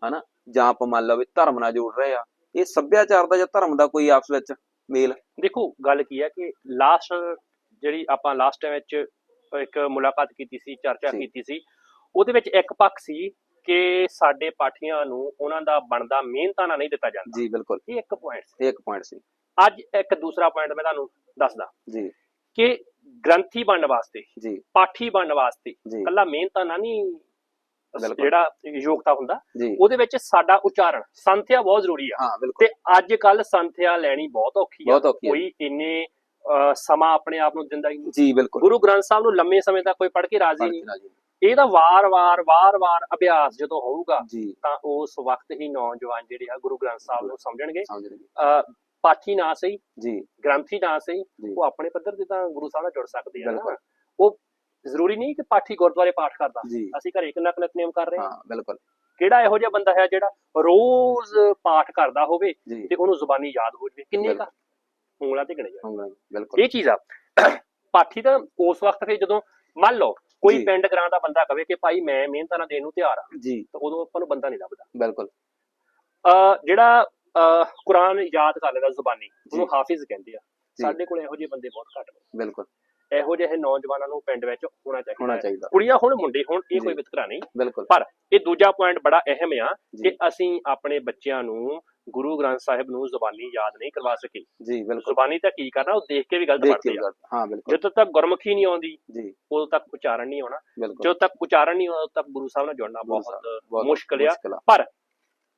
ਹਨਾ? ਜਾਂ ਆਪਾਂ ਮੰਨ ਲਓ ਵੀ ਧਰਮ ਨਾਲ ਜੋੜ ਰਹੇ ਆ। ਇਹ ਸੱਭਿਆਚਾਰ ਦਾ ਜਾਂ ਧਰਮ ਦਾ ਕੋਈ ਆਪਸ ਵਿੱਚ ਮੇਲ? ਦੇਖੋ ਗੱਲ ਕੀ ਹੈ ਕਿ ਲਾਸਟ ਜਿਹੜੀ ਆਪਾਂ ਲਾਸਟ ਟਾਈਮ ਵਿੱਚ ਇੱਕ ਮੁਲਾਕਾਤ ਕੀਤੀ ਸੀ ਚਰਚਾ। ਕੀਤੀ ਸੀ ਉਹਦੇ ਵਿੱਚ ਇੱਕ ਪੱਖ ਸੀ ਕਿ ਸਾਡੇ ਪਾਠੀਆਂ ਨੂੰ ਉਹਨਾਂ ਦਾ ਬਣਦਾ ਮਿਹਨਤਾਨਾ ਨਹੀਂ ਦਿੱਤਾ ਜਾਂਦਾ। ਜੀ ਬਿਲਕੁਲ। ਇਹ ਇੱਕ ਪੁਆਇੰਟ ਸੀ। ਇੱਕ ਪੁਆਇੰਟ ਸੀ। ਅੱਜ ਇੱਕ ਦੂਸਰਾ ਪੁਆਇੰਟ ਮੈਂ ਤੁਹਾਨੂੰ ਦੱਸਦਾ। ਜੀ। ਕਿ ਗ੍ਰੰਥੀ ਬਣਨ ਵਾਸਤੇ ਜੀ। ਪਾਠੀ ਬਣਨ ਵਾਸਤੇ ਕੱਲਾ ਮਿਹਨਤਾਨਾ ਨਹੀਂ ਬਿਲਕੁਲ। ਜਿਹੜਾ ਯੋਗਤਾ ਹੁੰਦਾ ਉਹਦੇ ਵਿੱਚ ਸਾਡਾ ਉਚਾਰਨ ਸੰਥਿਆ ਬਹੁਤ ਜ਼ਰੂਰੀ ਆ। ਤੇ ਅੱਜ ਕੱਲ ਸੰਥਿਆ ਲੈਣੀ ਬਹੁਤ ਔਖੀ ਆ। ਕੋਈ ਇੰਨੇ ਸਮਾਂ ਆਪਣੇ ਆਪ ਨੂੰ ਦਿੰਦਾ ਹੀ ਨਹੀਂ। ਜੀ ਬਿਲਕੁਲ। ਗੁਰੂ ਗ੍ਰੰਥ ਸਾਹਿਬ ਨੂੰ ਲੰਮੇ ਸਮੇਂ ਤੱਕ ਕੋਈ ਪੜ੍ਹ ਕੇ ਰਾਜ਼ੀ ਨਹੀਂ। ਇਹਦਾ ਵਾਰ-ਵਾਰ ਵਾਰ-ਵਾਰ ਅਭਿਆਸ ਜਦੋਂ ਹੋਊਗਾ ਤਾਂ ਉਸ ਵਕਤ ਹੀ ਨੌਜਵਾਨ ਜਿਹੜੇ ਆ ਗੁਰੂ ਗ੍ਰੰਥ ਸਾਹਿਬ ਨੂੰ ਸਮਝਣਗੇ। ਪਾਠੀ ਨਾ ਸਹੀ ਜੀ। ਗ੍ਰੰਥੀ ਨਾ ਸਹੀ। ਉਹ ਆਪਣੇ ਪੱਧਰ ਤੇ ਤਾਂ ਗੁਰੂ ਸਾਹਿਬ ਨਾਲ ਜੁੜ ਸਕਦੇ ਆ ਉਹ ਜ਼ਰੂਰੀ ਨਹੀਂ ਕਿ ਪਾਠੀ ਗੁਰਦੁਆਰੇ ਪਾਠ ਕਰਦਾ। ਅਸੀਂ ਘਰੇ ਕਿੰਨਾ ਕੁ ਨਿਤਨੇਮ ਕਰ ਰਹੇ ਹਾਂ। ਹਾਂ ਬਿਲਕੁਲ। ਕਿਹੜਾ ਇਹੋ ਜਿਹਾ ਬੰਦਾ ਹੈ ਜਿਹੜਾ ਰੋਜ਼ ਪਾਠ ਕਰਦਾ ਹੋਵੇ ਤੇ ਉਹਨੂੰ ਜ਼ੁਬਾਨੀ ਯਾਦ ਹੋ ਜਵੇ? ਕਿੰਨੇ। ਕਾ ਉਂਗਲਾਂ ਤੇ ਗਿਣੇ ਜਾਣ ਬਿਲਕੁਲ। ਇਹ ਚੀਜ਼ ਆ। ਪਾਠੀ ਤਾਂ ਉਸ ਵਕਤ ਫਿਰ ਜਦੋਂ ਮੰਨ ਲਓ ਕੋਈ। ਪਿੰਡ ਗ੍ਰਾਂ ਦਾ ਬੰਦਾ ਕਵੇ ਕਿ ਭਾਈ ਮੈਂ ਮਿਹਨਤਾਂ ਨਾਲ ਦੇਣ ਨੂੰ ਤਿਆਰ ਆ ਜੀ। ਤਾਂ ਉਦੋਂ ਆਪਾਂ ਨੂੰ ਬੰਦਾ ਨਹੀਂ ਲੱਭਦਾ। ਬਿਲਕੁਲ। ਅਹ ਜਿਹੜਾ ਕੁਰਾਨ ਯਾਦ ਕਰ ਲੈਂਦਾ ਜ਼ੁਬਾਨੀ ਉਹਨੂੰ। ਹਾਫਿਜ਼ ਕਹਿੰਦੇ ਆ। ਸਾਡੇ ਕੋਲ ਇਹੋ ਜਿਹੇ ਬੰਦੇ ਬਹੁਤ ਘੱਟ ਨੇ। ਬਿਲਕੁਲ। ਇਹੋ ਜਿਹੇ ਨੌਜਵਾਨਾਂ ਨੂੰ ਪਿੰਡ ਵਿੱਚ ਹੋਣਾ ਚਾਹੀਦਾ ਹੋਣਾ। ਚਾਹੀਦਾ। ਕੁੜੀਆਂ ਹੁਣ ਮੁੰਡੇ ਹੁਣ ਇਹ। ਕੋਈ ਵਿਤਕਰਾ ਨਹੀਂ। ਬਿਲਕੁਲ। ਪਰ ਇਹ ਦੂਜਾ ਪੁਆਇੰਟ ਬੜਾ ਅਹਿਮ ਆ ਕਿ ਅਸੀਂ ਆਪਣੇ ਬੱਚਿਆਂ ਨੂੰ ਗੁਰੂ ਗ੍ਰੰਥ ਸਾਹਿਬ ਨੂੰ ਜ਼ੁਬਾਨੀ ਯਾਦ ਨਹੀਂ ਕਰਵਾ ਸਕੇ। ਜੀ ਬਿਲਕੁਲ। ਜ਼ੁਬਾਨੀ ਤਾਂ ਕੀ ਕਰਨਾ ਉਹ ਦੇਖ ਕੇ ਵੀ ਗਲਤ ਪੜ੍ਹਦੇ ਆ। ਹਾਂ ਬਿਲਕੁਲ। ਜਦੋਂ ਤੱਕ ਗੁਰਮੁਖੀ ਨਹੀਂ ਆਉਂਦੀ ਜੀ। ਉਦੋਂ ਤੱਕ ਉਚਾਰਨ ਨਹੀਂ ਆਉਣਾ। ਜਦੋਂ ਤੱਕ ਉਚਾਰਨ ਨਹੀਂ ਆਉਂਦਾ ਉਦੋਂ ਤੱਕ ਗੁਰੂ ਸਾਹਿਬ ਨਾਲ ਜੁੜਨਾ ਬਹੁਤ ਮੁਸ਼ਕਿਲ ਆ। ਪਰ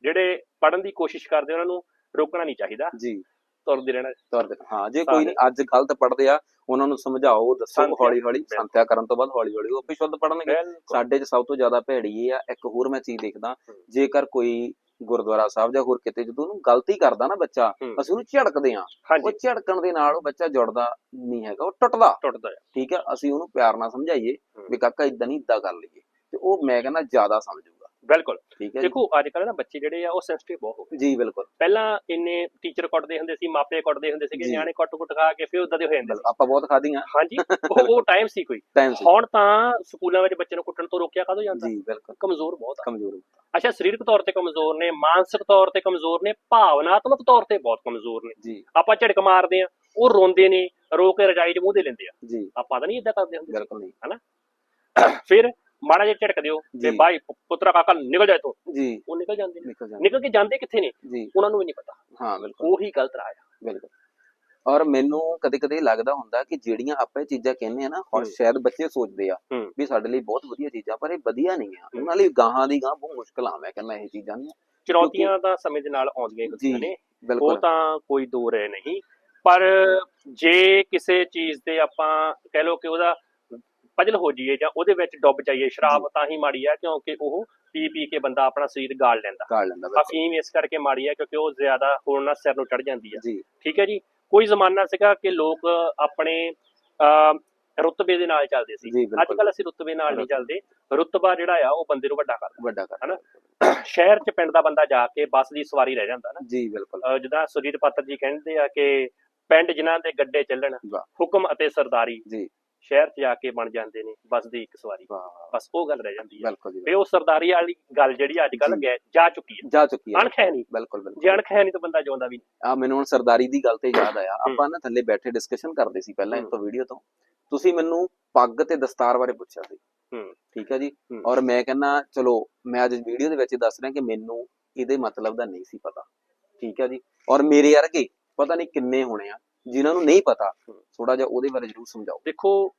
ਜਿਹੜੇ ਪੜਨ ਦੀ ਕੋਸ਼ਿਸ਼ ਕਰਦੇ ਉਹਨਾਂ ਨੂੰ ਰੋਕਣਾ ਨਹੀਂ ਚਾਹੀਦਾ। ਜੀ। ਤੁਰਦੇ ਰਹਿਣਾ। ਤੌਰ ਤੇ ਹਾਂ ਜੇ ਕੋਈ ਅੱਜ ਗਲਤ ਪੜਦੇ ਆ ਉਹਨਾਂ ਨੂੰ ਸਮਝਾਓ ਦੱਸੋ ਹੌਲੀ ਹੌਲੀ। ਸੰਥਿਆ ਕਰਨ ਤੋਂ ਬਾਅਦ ਹੌਲੀ ਹੌਲੀ ਉਹ ਆਪੇ ਸ਼ੁੱਧ ਪੜਨਗੇ ਸਾਡੇ 'ਚ ਸਭ ਤੋਂ ਜ਼ਿਆਦਾ ਭੈੜੀ ਇਹ ਆ ਇੱਕ ਹੋਰ ਮੈਂ ਚੀਜ਼ ਦੇਖਦਾ। ਜੇਕਰ ਕੋਈ ਗੁਰਦੁਆਰਾ ਸਾਹਿਬ ਜਾਂ ਹੋਰ ਕਿਤੇ ਜਦੋਂ ਉਹਨੂੰ ਗਲਤੀ ਕਰਦਾ ਨਾ ਬੱਚਾ। ਅਸੀਂ ਉਹਨੂੰ ਝੜਕਦੇ ਆ ਉਹ ਝੜਕਣ ਦੇ ਨਾਲ ਉਹ ਬੱਚਾ ਜੁੜਦਾ ਨਹੀਂ ਹੈਗਾ ਉਹ ਟੁੱਟਦਾ। ਟੁੱਟਦਾ ਠੀਕ ਹੈ ਅਸੀਂ ਉਹਨੂੰ ਪਿਆਰ ਨਾਲ ਸਮਝਾਈਏ। ਵੀ ਕਾਕਾ ਇਦਾਂ ਨਹੀਂ ਇਦਾਂ ਕਰ ਲਈਏ। ਤੇ ਉਹ ਮੈਂ ਕਹਿੰਦਾ ਜ਼ਿਆਦਾ ਸਮਝੂਗਾ। ਬਿਲਕੁਲ। ਠੀਕ ਹੈ ਜੀ। ਦੇਖੋ ਅੱਜ ਕੱਲ੍ਹ ਨਾ ਬੱਚੇ ਜਿਹੜੇ ਆ ਉਹ ਸੈਂਸਿਟਿਵ ਬਹੁਤ ਹੋ ਗਏ। ਜੀ ਬਿਲਕੁਲ। ਪਹਿਲਾਂ ਇੰਨੇ ਟੀਚਰ ਕੁੱਟਦੇ ਹੁੰਦੇ ਸੀ ਮਾਪੇ ਕੁੱਟਦੇ ਹੁੰਦੇ ਸੀਗੇ ਜੀ। ਨਿਆਣੇ ਕੁੱਟ ਕੁੱਟ ਖਾ ਕੇ ਫਿਰ ਉਦਾਂ ਦੇ ਹੋ ਜਾਂਦੇ ਸੀ। ਬਿਲਕੁਲ। ਆਪਾਂ ਬਹੁਤ ਖਾਧੀਆਂ। ਹਾਂਜੀ ਉਹ ਉਹ ਟਾਈਮ ਸੀ ਕੋਈ। ਟਾਈਮ ਸੀ। ਹੁਣ ਤਾਂ ਸਕੂਲਾਂ ਵਿੱਚ ਬੱਚੇ ਨੂੰ ਕੁੱਟਣ ਤੋਂ ਰੋਕਿਆ ਕਦੋਂ ਜਾਂਦਾ? ਜੀ ਬਿਲਕੁਲ। ਕਮਜ਼ੋਰ ਬਹੁਤ ਆ। ਕਮਜ਼ੋਰ ਅੱਛਾ ਸਰੀਰਕ ਤੌਰ ਤੇ ਕਮਜ਼ੋਰ ਨੇ ਮਾਨਸਿਕ ਤੌਰ ਤੇ ਕਮਜ਼ੋਰ ਨੇ ਭਾਵਨਾਤਮਕ ਤੌਰ ਤੇ ਬਹੁਤ ਕਮਜ਼ੋਰ ਨੇ। ਜੀ। ਆਪਾਂ ਝੜਕ ਮਾਰਦੇ ਆ ਉਹ ਰੋਂਦੇ ਨੇ ਰੋ ਕੇ ਰਜਾਈ 'ਚ ਮੂੰਹ ਦੇ ਲੈਂਦੇ ਆ। ਜੀ। ਆਪਾਂ ਤਾਂ ਨਹੀਂ ਇਦਾਂ ਕਰਦੇ ਹੁੰਦੇ ਬਿਲਕੁਲ ਨਹੀਂ। ਫਿਰ ਮਾੜਾ ਜਿਹਾ ਝੜਕ ਦਿਓ ਤੇ ਜੀ। ਬਾਈ ਪੁ- ਪੁੱਤਰਾ ਕਾਕਾ ਨਿਕਲ ਜਾ ਤੂੰ ਜੀ। ਉਹ ਨਿਕਲ ਜਾਂਦੇ ਨੇ। ਨਿਕਲ ਜਾਂਦਾ ਨਿਕਲ ਕੇ ਜਾਂਦੇ ਕਿੱਥੇ ਨੇ? ਜੀ। ਉਹਨਾਂ ਨੂੰ ਵੀ ਨਹੀਂ ਪਤਾ। ਹਾਂ ਬਿਲਕੁਲ। ਉਹੀ ਗਲਤ ਰਾਹ ਆ। ਬਿਲਕੁਲ। ਔਰ ਮੈਨੂੰ ਕਦੇ ਕਦੇ ਲੱਗਦਾ ਹੁੰਦਾ ਕਿ ਜਿਹੜੀਆਂ ਆਪਾਂ ਇਹ ਚੀਜ਼ਾਂ ਕਹਿੰਦੇ ਆ ਨਾ ਔਰ ਹੂੰ। ਸ਼ਾਇਦ ਬੱਚੇ ਸੋਚਦੇ ਆ ਹੂੰ। ਵੀ ਸਾਡੇ ਲਈ ਬਹੁਤ ਵਧੀਆ ਚੀਜ਼ਾਂ ਪਰ ਇਹ ਵਧੀਆ ਨਹੀਂ ਆ। ਉਹਨਾਂ ਲਈ ਗਾਹਾਂ ਦੀ ਗਾਂ ਬਹੁਤ ਮੁਸ਼ਕਲ ਆ ਮੈਂ ਕਹਿੰਦਾ ਇਹ ਚੀਜ਼ਾਂ ਨਹੀਂ ਚੁਣੌਤੀਆਂ ਤਾਂ ਸਮੇਂ ਦੇ ਨਾਲ ਆਉਂਦੀਆਂ ਹੀ ਹੁੰਦੀਆਂ ਜੀ, ਨੇ। ਉਹ ਬਿਲਕੁਲ। ਤਾਂ ਕੋਈ ਦੋ ਰਹਿ ਨਹੀਂ। ਪਰ ਜੇ ਕਿਸੇ ਚੀਜ਼ ਤੇ ਆਪਾਂ ਕਹਿ ਲਓ ਕਿ ਉਹਦਾ ਪਜਲ ਹੋ ਜਾਈਏ ਜਾਂ ਉਹਦੇ ਵਿੱਚ ਡੁੱਬ ਜਾਈਏ ਸ਼ਰਾਬ ਤਾਂ ਹੀ ਮਾੜੀ ਆ ਕਿਉਂਕਿ ਉਹ ਪੀ ਪੀ ਕੇ ਬੰਦਾ ਆਪਣਾ ਸਰੀਰ ਗਾਲ ਲੈਂਦਾ। ਕਾੜ ਲੈਂਦਾ ਅਫੀਮ ਇਸ ਕਰਕੇ ਮਾੜੀ ਆ ਕਿਉਂਕਿ ਉਹ ਜ਼ਿਆਦਾ ਹੋਣ ਨਾਲ ਸਿਰ ਨੂੰ ਚੜ ਜਾਂਦੀ ਆ। ਠੀਕ ਹੈ ਜੀ? ਕੋਈ ਜ਼ਮਾਨਾ ਸੀਗਾ ਕਿ ਲੋਕ ਆਪਣੇ ਰੁਤਬੇ ਦੇ ਨਾਲ ਚੱਲਦੇ ਸੀ। ਅੱਜ ਕੱਲ ਅਸੀਂ ਰੁਤਬੇ ਨਾਲ ਨਹੀਂ ਚੱਲਦੇ। ਰੁਤਬਾ ਜਿਹੜਾ ਆ ਉਹ ਬੰਦੇ ਨੂੰ ਵੱਡਾ ਕਰਦਾ। ਵੱਡਾ ਕਰ ਹਨਾ? ਸ਼ਹਿਰ 'ਚ ਪਿੰਡ ਦਾ ਬੰਦਾ ਜਾ ਕੇ ਬੱਸ ਦੀ ਸਵਾਰੀ ਰਹਿ ਜਾਂਦਾ ਨਾ। ਜੀ ਬਿਲਕੁਲ। ਜਿੱਦਾਂ ਸੁਰਜੀਤ ਪਾਤਰ ਜੀ ਕਹਿੰਦੇ ਆ ਕਿ ਪਿੰਡ ਜਿਨ੍ਹਾਂ ਦੇ ਗੱਡੇ ਚੱਲਣ ਹੁਕਮ ਅਤੇ ਸਰਦਾਰੀ। ਜੀ। ਸ਼ਹਿਰ 'ਚ ਜਾ ਕੇ ਬਣ ਜਾਂਦੇ ਨੇ ਬੱਸ ਦੀ ਇੱਕ ਸਵਾਰੀ। ਵਾਹ ਬਸ ਉਹ ਗੱਲ ਰਹਿ ਜਾਂਦੀ ਹੈ ਬਿਲਕੁਲ ਜੀ ਤੇ ਉਹ ਸਰਦਾਰੀ ਵਾਲੀ ਗੱਲ ਜਿਹੜੀ ਅੱਜ ਕੱਲ ਜੀ। ਜਾ ਚੁੱਕੀ ਹੈ ਜਾ ਚੁੱਕੀ ਹੈ ਅਣਖ ਹੈ ਨਹੀਂ। ਬਿਲਕੁਲ ਜੇ ਬਿਲਕੁਲ। ਅਣਖ ਹੈ ਨਹੀਂ ਤਾਂ ਬੰਦਾ ਜਿਉਂਦਾ ਵੀ ਨਹੀਂ। ਆ ਮੈਨੂੰ ਹੁਣ ਸਰਦਾਰੀ ਦੀ ਗੱਲ ਤੇ ਯਾਦ ਆਇਆ। ਆਪਾਂ ਨਾ ਥੱਲੇ ਬੈਠੇ ਡਿਸਕਸ਼ਨ ਕਰਦੇ ਸੀ ਪਹਿਲਾਂ। ਇੱਕ ਵੀਡੀਓ ਤੋਂ ਤੁਸੀਂ ਮੈਨੂੰ ਪੱਗ ਤੇ ਦਸਤਾਰ ਬਾਰੇ ਪੁੱਛਿਆ ਸੀ। ਹੂੰ। ਠੀਕ ਹੈ ਜੀ। ਔਰ ਮੈਂ ਕਹਿੰਦਾ ਚਲੋ ਮੈਂ ਅੱਜ ਵੀਡੀਓ ਦੇ ਵਿੱਚ ਦੱਸ ਰਿਹਾ ਕਿ ਮੈਨੂੰ ਇਹਦੇ ਮਤਲਬ ਦਾ ਨਹੀਂ ਸੀ ਪਤਾ। ਠੀਕ ਹੈ ਜੀ? ਔਰ ਮੇਰੇ ਵਰਗੇ ਪਤਾ ਨਹੀਂ ਕਿੰਨੇ ਹੋਣੇ ਆ। ਜਿਨ੍ਹਾਂ ਨੂੰ ਨਹੀਂ ਪਤਾ। ਥੋੜਾ ਜਿਹਾ ਉਹਦੇ ਬਾਰੇ ਜਰੂਰ ਸਮਝਾਓ। ਦੇਖੋ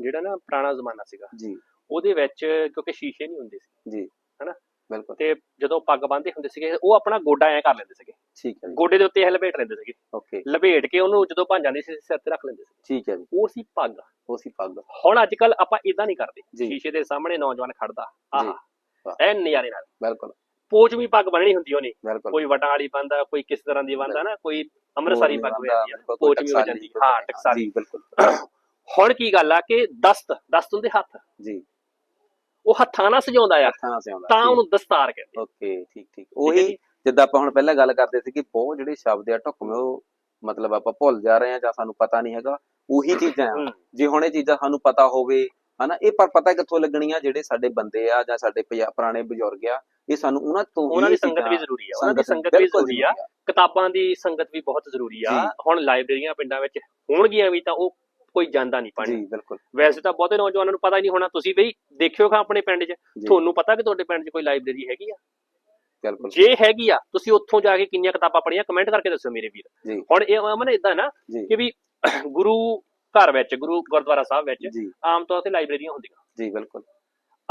ਜਿਹੜਾ ਨਾ ਪੁਰਾਣਾ ਜ਼ਮਾਨਾ ਸੀਗਾ ਜੀ। ਉਹਦੇ ਵਿੱਚ ਕਿਉਂਕਿ ਸ਼ੀਸ਼ੇ ਨਹੀਂ ਹੁੰਦੇ ਸੀ। ਜੀ। ਹਨਾ? ਬਿਲਕੁਲ। ਤੇ ਜਦੋਂ ਪੱਗ ਬੰਨ੍ਹਦੇ ਹੁੰਦੇ ਸੀਗੇ ਉਹ ਆਪਣਾ ਗੋਡਾ ਐ ਕਰ ਲੈਂਦੇ ਸੀਗੇ। ਠੀਕ ਹੈ ਗੋਡੇ ਦੇ ਉੱਤੇ ਇਹ ਲਪੇਟ ਲੈਂਦੇ ਸੀਗੇ। ਓਕੇ। ਲਪੇਟ ਕੇ ਉਹਨੂੰ ਜਦੋਂ ਭੰਜ ਜਾਂਦੀ ਸੀ ਸਿਰ ਤੇ ਰੱਖ ਲੈਂਦੇ ਸੀ। ਠੀਕ ਹੈ ਜੀ। ਉਹ ਸੀ ਪੱਗ। ਉਹ ਸੀ ਪੱਗ। ਹੁਣ ਅੱਜ ਕੱਲ ਆਪਾਂ ਇਦਾਂ ਨਹੀਂ ਕਰਦੇ। ਸ਼ੀਸ਼ੇ ਦੇ ਸਾਹਮਣੇ ਨੌਜਵਾਨ ਖੜਦਾ। ਆਹ। ਐ ਨਜ਼ਾਰੇ ਨਾਲ। ਬਿਲਕੁਲ। ਪੋਚ ਵੀ ਪੱਗ ਬੰਨਣੀ ਹੁੰਦੀ ਉਹਨੇ। ਕੋਈ ਵਟਾਂ ਵਾਲੀ ਬੰਦਾ ਕੋਈ ਕਿਸ ਤਰ੍ਹਾਂ ਦੀ ਬੰਦਾ ਨਾ ਕੋਈ ਅੰਮ੍ਰਿਤਸਰੀ ਪੱਗ ਬੰਨਦੀ ਆ। ਪੋਚ ਵੀ ਹੋ ਜਾਂਦੀ ਹਾਂ ਟਕਸਾਲੀ। ਜੀ ਬਿਲਕੁਲ। (coughs) ਹੁਣ ਕੀ ਗੱਲ ਆ ਕਿ ਦਸਤ ਦਸਤ ਹੁੰਦੇ ਹੱਥ। ਜੀ। ਉਹ ਹੱਥਾਂ ਨਾਲ ਸਜਾਉਂਦਾ ਆ। ਹੱਥਾਂ ਸੇ ਆਉਂਦਾ ਤਾਂ ਉਹਨੂੰ ਦਸਤਾਰ ਕਹਿੰਦੇ। ਓਕੇ ਠੀਕ ਠੀਕ। ਉਹੀ? ਜਿੱਦਾਂ ਆਪਾਂ ਹੁਣ ਪਹਿਲਾਂ ਗੱਲ ਕਰਦੇ ਸੀ ਕਿ ਬਹੁਤ ਜਿਹੜੇ ਸ਼ਬਦ ਆ ਢੁਕਵੇਂ ਉਹ ਮਤਲਬ ਆਪਾਂ ਭੁੱਲ ਜਾ ਰਹੇ ਆ ਜਾਂ ਸਾਨੂੰ ਪਤਾ ਨਹੀਂ ਹੈਗਾ ਉਹੀ ਚੀਜ਼ਾਂ ਆ। ਜੇ ਹੁਣ ਇਹ ਚੀਜ਼ਾਂ ਸਾਨੂੰ ਪਤਾ ਹੋਵੇ ਹਨਾ ਇਹ ਪਰ ਪਤਾ ਕਿੱਥੋਂ ਲੱਗਣੀਆਂ ਜਿਹੜੇ ਸਾਡੇ ਬੰਦੇ ਆ ਜਾਂ ਸਾਡੇ ਪੁਰਾਣੇ ਬਜ਼ੁਰਗ ਆ ਇਹ ਸਾਨੂੰ ਉਹਨਾਂ ਤੋਂ ਉਹਨਾਂ ਦੀ ਸੰਗਤ ਵੀ ਜ਼ਰੂਰੀ ਆ ਉਹਨਾਂ ਦੀ ਸੰਗਤ ਵੀ ਜ਼ਰੂਰੀ ਆ। ਕਿਤਾਬਾਂ ਦੀ ਸੰਗਤ ਵੀ ਬਹੁਤ ਜ਼ਰੂਰੀ ਆ। ਹੁਣ ਲਾਇਬ੍ਰੇਰੀਆਂ ਪਿੰਡਾਂ ਵਿੱਚ ਹੋਣਗੀਆਂ ਵੀ ਤਾਂ ਉਹ ਕੋਈ ਜਾਂਦਾ ਨਹੀਂ ਜੀ ਬਿਲਕੁਲ। ਵੈਸੇ ਤਾਂ ਬਹੁਤੇ ਨੌਜਵਾਨਾਂ ਨੂੰ ਪਤਾ ਹੀ ਨਹੀਂ ਹੋਣਾ। ਤੁਸੀਂ ਬਈ ਦੇਖਿਓ ਖਾ ਆਪਣੇ ਪਿੰਡ 'ਚ। ਤੁਹਾਨੂੰ ਪਤਾ ਕਿ ਤੁਹਾਡੇ ਪਿੰਡ 'ਚ ਕੋਈ ਲਾਇਬ੍ਰੇਰੀ ਹੈਗੀ ਆ? ਬਿਲਕੁਲ। ਜੇ ਹੈਗੀ ਆ ਤੁਸੀਂ ਉੱਥੋਂ ਜਾ ਕੇ ਕਿੰਨੀਆਂ ਕਿਤਾਬਾਂ ਪੜ੍ਹੀਆਂ ਕਮੈਂਟ ਕਰਕੇ ਦੱਸੋ ਮੇਰੇ ਵੀਰ। ਹੁਣ ਇਹ ਅਮਨ ਇਦਾਂ ਨਾ ਕਿ ਵੀ ਗੁਰੂ ਘਰ ਵਿੱਚ ਗੁਰੂ ਗੁਰਦੁਆਰਾ ਸਾਹਿਬ ਵਿੱਚ ਆਮ ਤੌਰ ਤੇ ਲਾਇਬ੍ਰੇਰੀਆਂ ਹੁੰਦੀਆਂ। ਜੀ ਬਿਲਕੁਲ।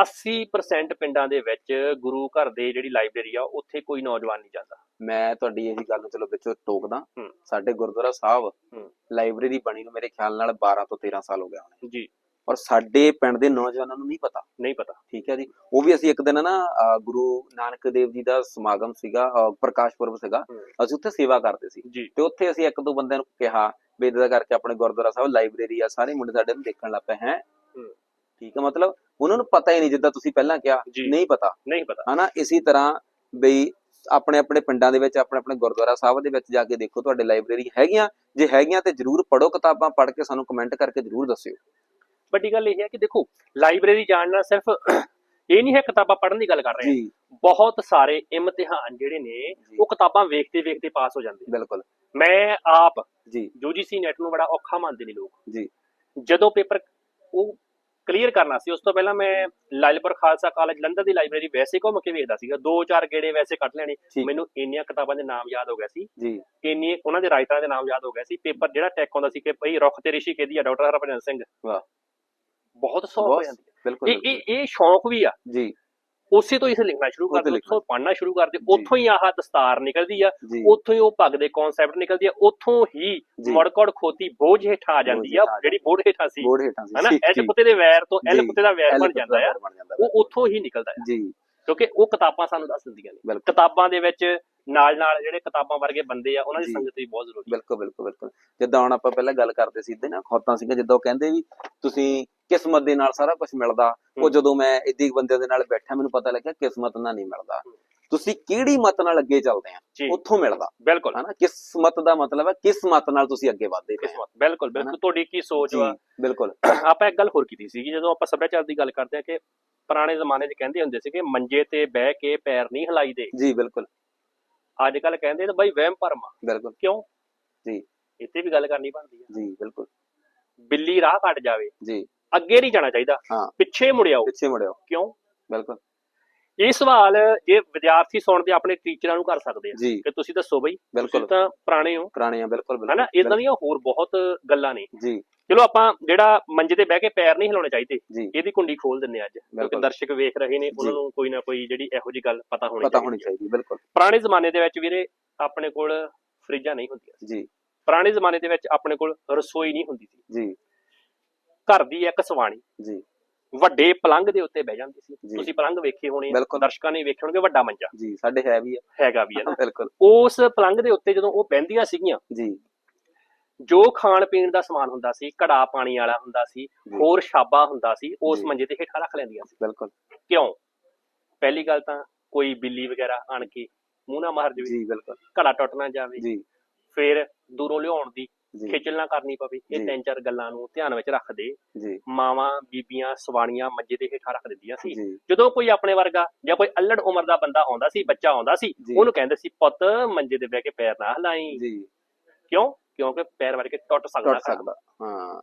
80% ਪਿੰਡਾਂ ਦੇ ਵਿੱਚ ਗੁਰੂ ਘਰ ਦੇ ਜਿਹੜੀ ਲਾਇਬ੍ਰੇਰੀ ਆ ਉੱਥੇ ਕੋਈ ਨੌਜਵਾਨ ਨਹੀਂ ਜਾਂਦਾ। ਮੈਂ ਤੁਹਾਡੀ ਇਹੀ ਗੱਲ ਨੂੰ ਚਲੋ ਵਿੱਚੋਂ ਟੋਕਦਾ। ਹੂੰ। ਸਾਡੇ ਗੁਰਦੁਆਰਾ ਸਾਹਿਬ ਹੂੰ। ਲਾਇਬ੍ਰੇਰੀ ਬਣੀ ਨੂੰ ਮੇਰੇ ਖਿਆਲ ਨਾਲ 12 ਤੋਂ 13 ਸਾਲ ਹੋ ਗਏ ਹੋਣੇ। ਜੀ। ਔਰ ਸਾਡੇ ਪਿੰਡ ਦੇ ਨੌਜਵਾਨਾਂ ਨੂੰ ਨਹੀਂ ਪਤਾ। ਨਹੀਂ ਪਤਾ। ਠੀਕ ਹੈ ਜੀ। ਉਹ ਵੀ ਅਸੀਂ ਇੱਕ ਦਿਨ ਨਾ ਅਹ, ਗੁਰੂ ਨਾਨਕ ਦੇਵ ਜੀ ਦਾ ਸਮਾਗਮ ਸੀਗਾ ਅਹ, ਪ੍ਰਕਾਸ਼ ਪੁਰਬ ਸੀਗਾ। ਹੂੰ। ਅਸੀਂ ਉੱਥੇ ਸੇਵਾ ਕਰਦੇ ਸੀ। ਜੀ। ਤੇ ਉੱਥੇ ਅਸੀਂ ਇੱਕ ਦੋ ਬੰਦਿਆਂ ਨੂੰ ਕਿਹਾ ਵੀ ਏਦਾਂ ਕਰਕੇ ਆਪਣੇ ਗੁਰਦੁਆਰਾ ਸਾਹਿਬ ਲਾਇਬ੍ਰੇਰੀ ਆ ਸਾਰੇ ਮੁੰਡੇ ਸਾਡੇ ਨੂੰ ਦੇਖਣ ਲੱਗ ਪਏ ਹੈ। ਹੂੰ। ਠੀਕ ਹੈ ਮਤਲਬ ਉਹਨਾਂ ਨੂੰ ਪਤਾ ਹੀ ਨਹੀਂ ਜਿੱਦਾਂ ਤੁਸੀਂ ਪਹਿਲਾਂ ਕਿਹਾ। ਨਹੀਂ ਪਤਾ। ਨਹੀਂ ਪਤਾ। ਹਨਾ ਇਸੇ ਤਰ੍ਹਾਂ ਬਈ ਆਪਣੇ ਆਪਣੇ ਪਿੰਡਾਂ ਦੇ ਵਿੱਚ ਆਪਣੇ ਆਪਣੇ ਗੁਰਦੁਆਰਾ ਸਾਹਿਬ ਦੇ ਵਿੱਚ ਜਾ ਕੇ ਦੇਖੋ ਤੁਹਾਡੇ ਲਾਇਬ੍ਰੇਰੀ ਹੈਗੀਆਂ ਜੇ ਹੈਗੀਆਂ ਤੇ ਜਰੂਰ ਪੜੋ ਕਿਤਾਬਾਂ ਪੜ੍ਹ ਕੇ ਸਾਨੂੰ ਕਮੈਂਟ ਕਰਕੇ ਜਰੂਰ ਦੱਸਿਓ। ਵੱਡੀ ਗੱਲ ਇਹ ਹੈ ਕਿ ਦੇਖੋ ਲਾਇਬ੍ਰੇਰੀ ਜਾਣ ਨਾਲ ਸਿਰਫ ਇਹ ਨਹੀਂ ਹੈ ਕਿਤਾਬਾਂ ਪੜ੍ਹਨ ਦੀ ਗੱਲ ਕਰ ਰਹੇ ਹਾਂ। ਬਹੁਤ ਸਾਰੇ ਇਮਤਿਹਾਨ ਜਿਹੜੇ ਨੇ ਉਹ ਕਿਤਾਬਾਂ ਵੇਖਦੇ ਵੇਖਦੇ ਪਾਸ ਹੋ ਜਾਂਦੇ ਬਿਲਕੁਲ। ਮੈਂ ਆਪ ਜੀ। ਯੂਜੀਸੀ ਨੈਟ ਨੂੰ ਬੜਾ ਔਖਾ ਮੰਨਦੇ ਨੇ ਲੋਕ। ਜੀ। ਜਦੋਂ ਪੇਪਰ ਉਹ ਕਲੀਅਰ ਕਰਨਾ ਸੀ। ਉਸ ਤੋਂ ਪਹਿਲਾਂ ਮੈਂ ਲਾਇਲਪੁਰ ਖਾਲਸਾ ਕਾਲਜ ਲੰਡਨ ਦੀ ਲਾਇਬ੍ਰੇਰੀ ਵੈਸੇ ਘੁੰਮ ਕੇ ਵੇਖਦਾ ਸੀਗਾ। ਦੋ ਚਾਰ ਗੇੜੇ ਵੈਸੇ ਕੱਢ ਲੈਣੇ। ਮੈਨੂੰ ਇੰਨੀਆਂ ਕਿਤਾਬਾਂ ਦੇ ਨਾਮ ਯਾਦ ਹੋ ਗਏ ਸੀ। ਜੀ। ਇੰਨੀ ਉਹਨਾਂ ਦੇ ਰਾਈਟਰਾਂ ਦੇ ਨਾਮ ਯਾਦ ਹੋ ਗਏ ਸੀ। ਪੇਪਰ ਜਿਹੜਾ ਟੈਕ ਆਉਂਦਾ ਸੀ ਕਿ ਭਈ ਰੁੱਖ ਤੇ ਰਿਸ਼ੀ ਕਿਹਦੀ ਆ ਡਾਕਟਰ ਹਰਭਜਨ ਸਿੰਘ। ਵਾਹ। ਬਹੁਤ ਸੌਖ ਹੋ ਜਾਂਦੀ ਹੈ ਇਹ ਇਹ ਸ਼ੌਂਕ ਵੀ ਆ। ਜੀ। ਉਸੇ ਤੋਂ ਹੀ ਇਸੇ ਲਿਖਣਾ ਸ਼ੁਰੂ ਕਰਦੇ। ਉੱਥੋਂ ਪੜ੍ਹਨਾ ਸ਼ੁਰੂ ਕਰਦੇ ਉੱਥੋਂ ਹੀ ਆਹ ਦਸਤਾਰ ਨਿਕਲਦੀ ਆ ਉੱਥੋਂ ਹੀ ਉਹ ਪੱਗ ਦੇ ਕਨਸੈਪਟ ਨਿਕਲਦੀ ਆ ਉੱਥੋਂ ਹੀ। ਮੁੜਕੜ ਖੋਤੀ ਬੋਝ ਹੇਠਾਂ ਆ ਜਾਂਦੀ ਆ ਜਿਹੜੀ ਬੋਝ ਹੇਠਾਂ ਸੀ। ਬੋਰਡ ਹੇਠਾਂ ਸੀ। ਹਨਾ? ਠੀਕ, ਐਚ। ਕੁੱਤੇ ਦੇ ਵੈਰ ਤੋਂ ਐਲ ਕੁੱਤੇ ਦਾ ਵੈਰ ਬਣ ਜਾਂਦਾ ਆ। ਉਹ ਉੱਥੋਂ ਹੀ ਨਿਕਲਦਾ ਆ। ਜੀ। ਕਿਉਂਕਿ ਉਹ ਕਿਤਾਬਾਂ ਸਾਨੂੰ ਦੱਸ ਦਿੰਦੀਆਂ ਨੇ। ਕਿਤਾਬਾਂ ਦੇ ਵਿੱਚ ਨਾਲ ਨਾਲ ਜਿਹੜੇ ਕਿਤਾਬਾਂ ਵਰਗੇ ਬੰਦੇ ਆ ਉਹਨਾਂ ਦੀ। ਸੰਗਤ ਵੀ ਬਹੁਤ ਜ਼ਰੂਰੀ ਹੈ। ਬਿਲਕੁਲ ਬਿਲਕੁਲ ਬਿਲਕੁਲ। ਜਿੱਦਾਂ ਹੁਣ ਆਪਾਂ ਪਹਿਲਾਂ ਗੱਲ ਕਰਦੇ ਸੀ ਇਦਾਂ ਨਾ ਖੌਤਾਂ ਸੀਗਾ ਜਿੱਦਾਂ ਉਹ ਕਹਿੰਦੇ ਵੀ ਤੁਸੀਂ ਕਿਸਮਤ ਦੇ ਨਾਲ ਸਾਰਾ ਕੁਝ ਮਿਲਦਾ। ਉਹ। ਜਦੋਂ ਮੈਂ ਇਦਾਂ ਹੀ ਬੰਦਿਆਂ ਦੇ ਨਾਲ ਬੈਠਾ ਮੈਨੂੰ ਪਤਾ ਲੱਗਿਆ ਕਿਸਮਤ ਨਾਲ ਨਹੀਂ ਮਿਲਦਾ। ਤੁਸੀਂ ਕਿਹੜੀ ਮਤ ਨਾਲ ਅੱਗੇ ਚੱਲਦੇ ਆ? ਉੱਥੋਂ ਮਿਲਦਾ। ਬਿਲਕੁਲ। ਹਨਾ? ਕਿਸਮਤ ਦਾ ਮਤਲਬ ਹੈ ਕਿਸ ਮਤ ਨਾਲ ਤੁਸੀਂ ਅੱਗੇ ਵਧਦੇ ਪਏ ਕਿਸਮਤ ਬਿਲਕੁਲ ਬਿਲਕੁਲ। ਤੁਹਾਡੀ ਕੀ ਸੋਚ ਵਾ? ਬਿਲਕੁਲ। ਆਪਾਂ ਇੱਕ ਗੱਲ ਹੋਰ ਕੀਤੀ ਸੀ ਜਦੋਂ ਆਪਾਂ ਸੱਭਿਆਚਾਰ ਦੀ ਗੱਲ ਕਰਦੇ ਆ ਕਿ ਪੁਰਾਣੇ ਜ਼ਮਾਨੇ 'ਚ ਕਹਿੰਦੇ ਹੁੰਦੇ ਸੀ ਕਿ ਮੰਜੇ ਤੇ ਬਹਿ ਕੇ ਪੈਰ ਨਹੀਂ ਹਿਲਾਈਦੇ। ਜੀ ਬਿਲਕੁਲ। ਅੱਜ ਕੱਲ ਕਹਿੰਦੇ ਨੇ ਬਈ ਵਹਿਮ ਭਰਮ। ਆ ਬਿਲਕੁਲ। ਕਿਉਂ? ਜੀ। ਇੱਥੇ ਵੀ ਗੱਲ ਕਰਨੀ ਬਣਦੀ ਆ। ਜੀ ਬਿਲਕੁਲ। ਬਿੱਲੀ ਰਾਹ ਕੱਟ ਜਾਵੇ। ਜੀ। ਅੱਗੇ ਨਹੀਂ ਜਾਣਾ ਚਾਹੀਦਾ। ਹਾਂ। ਪਿੱਛੇ ਮੁੜਿਆਓ ਪਿੱਛੇ ਮੁੜਿਓ ਕਿਉਂ? ਬਿਲਕੁਲ। ਇਹ ਸਵਾਲ ਜੇ ਵਿਦਿਆਰਥੀ ਸੁਣਦੇ ਆਪਣੇ ਟੀਚਰਾਂ ਨੂੰ ਕਰ ਸਕਦੇ ਆ। ਕਿ ਤੁਸੀਂ ਦੱਸੋ ਬਈ ਤੁਸੀਂ ਤਾਂ ਪੁਰਾਣੇ ਹੋ। ਪੁਰਾਣੇ ਆ ਬਿਲਕੁਲ ਬਿਲਕੁਲ। ਹਨਾ? ਇਦਾਂ ਦੀਆਂ ਹੋਰ ਬਹੁਤ ਗੱਲਾਂ ਨੇ। ਜੀ। ਚਲੋ ਆਪਾਂ ਜਿਹੜਾ ਮੰਜੇ ਤੇ ਬਹਿ ਕੇ ਪੈਰ ਨਹੀਂ ਹਿਲਾਉਣੇ ਚਾਹੀਦੇ ਇਹਦੀ ਕੁੰਡੀ ਖੋਲ ਦਿੰਨੇ ਅੱਜ। ਕਿਉਂਕਿ ਦਰਸ਼ਕ ਵੇਖ ਰਹੇ ਨੇ ਉਹਨਾਂ। ਨੂੰ ਕੋਈ ਨਾ ਕੋਈ ਜਿਹੜੀ ਇਹੋ ਜੀ ਗੱਲ ਪਤਾ ਹੋਣੀ ਪਤਾ ਚਾਹੀਦੀ ਹੋਣੀ। ਚਾਹੀਦੀ ਬਿਲਕੁਲ। ਪੁਰਾਣੇ ਜ਼ਮਾਨੇ ਦੇ ਵਿੱਚ ਵੀਰੇ ਆਪਣੇ ਕੋਲ ਫਰਿੱਜਾਂ ਨਹੀਂ ਹੁੰਦੀਆਂ ਸੀ। ਜੀ। ਪੁਰਾਣੇ ਜ਼ਮਾਨੇ ਦੇ ਵਿੱਚ ਆਪਣੇ ਕੋਲ ਰਸੋਈ ਨਹੀਂ ਹੁੰਦੀ ਸੀ। ਜੀ। ਘਰ ਦੀ ਇੱਕ ਸਵਾਣੀ। ਜੀ। ਵੱਡੇ ਪਲੰਗ ਦੇ ਉੱਤੇ ਬਹਿ ਜਾਂਦੀ ਸੀ। ਜੀ। ਤੁਸੀਂ ਪਲੰਗ ਵੇਖੇ ਹੋਣੇ ਆ, ਬਿਲਕੁਲ। ਦਰਸ਼ਕਾਂ ਨੇ ਵੇਖੇ ਹੋਣਗੇ ਵੱਡਾ ਮੰਜਾ। ਜੀ ਸਾਡੇ ਹੈ ਵੀ ਆ। ਹੈਗਾ ਵੀ ਹੈ ਨਾ (laughs) ਬਿਲਕੁਲ। ਉਸ ਪਲੰਗ ਦੇ ਉੱਤੇ ਜਦੋਂ ਉਹ ਬਹਿੰਦੀਆਂ ਸੀਗੀਆਂ ਜੀ। ਜੋ ਖਾਣ ਪੀਣ ਦਾ ਸਮਾਨ ਹੁੰਦਾ ਸੀ ਘੜਾ ਪਾਣੀ ਵਾਲਾ ਹੁੰਦਾ ਸੀ ਜੀ। ਹੋਰ ਛਾਬਾ ਹੁੰਦਾ ਸੀ ਉਸ ਜੀ। ਮੰਜੇ ਤੇ ਹੇਠਾਂ ਰੱਖ ਲੈਂਦੀਆਂ ਸੀ। ਬਿਲਕੁਲ। ਕਿਉਂ? ਪਹਿਲੀ ਗੱਲ ਤਾਂ ਕੋਈ ਬਿੱਲੀ ਵਗੈਰਾ ਆਣ ਕੇ ਮੂੰਹ ਨਾ ਮਾਰ ਜਾਵੇ ਜੀ ਬਿਲਕੁਲ। ਘੜਾ ਟੁੱਟ ਨਾ ਜਾਵੇ। ਜੀ। ਫਿਰ ਦੂਰੋਂ ਲਿਆਉਣ ਦੀ ਜੀ। ਖੇਚਲ ਨਾ ਕਰਨੀ ਪਵੇ ਇਹ ਜੀ। ਤਿੰਨ ਚਾਰ ਗੱਲਾਂ ਨੂੰ ਧਿਆਨ ਵਿੱਚ ਰੱਖਦੇ ਜੀ। ਮਾਵਾਂ ਬੀਬੀਆਂ ਸਵਾਣੀਆਂ ਮੰਜੇ ਦੇ ਹੇਠਾਂ ਰੱਖ ਦਿੰਦੀਆਂ ਸੀ। ਜੀ। ਜਦੋਂ ਕੋਈ ਆਪਣੇ ਵਰਗਾ ਜਾਂ ਕੋਈ ਅਲੜ ਉਮਰ ਦਾ ਬੰਦਾ ਆਉਂਦਾ ਸੀ ਬੱਚਾ ਆਉਂਦਾ ਸੀ ਜੀ। ਉਹਨੂੰ ਕਹਿੰਦੇ ਸੀ ਪੁੱਤ ਮੰਜੇ ਤੇ ਬਹਿ ਕੇ ਪੈਰ ਨਾ ਹਿਲਾਈ। ਜੀ। ਕਿਉਂ? ਕਿਉਂਕਿ ਪੈਰ ਕੇ ਟੁੱਟ ਸਕਦਾ ਟੁੱਟ। ਸਕਦਾ ਹਾਂ।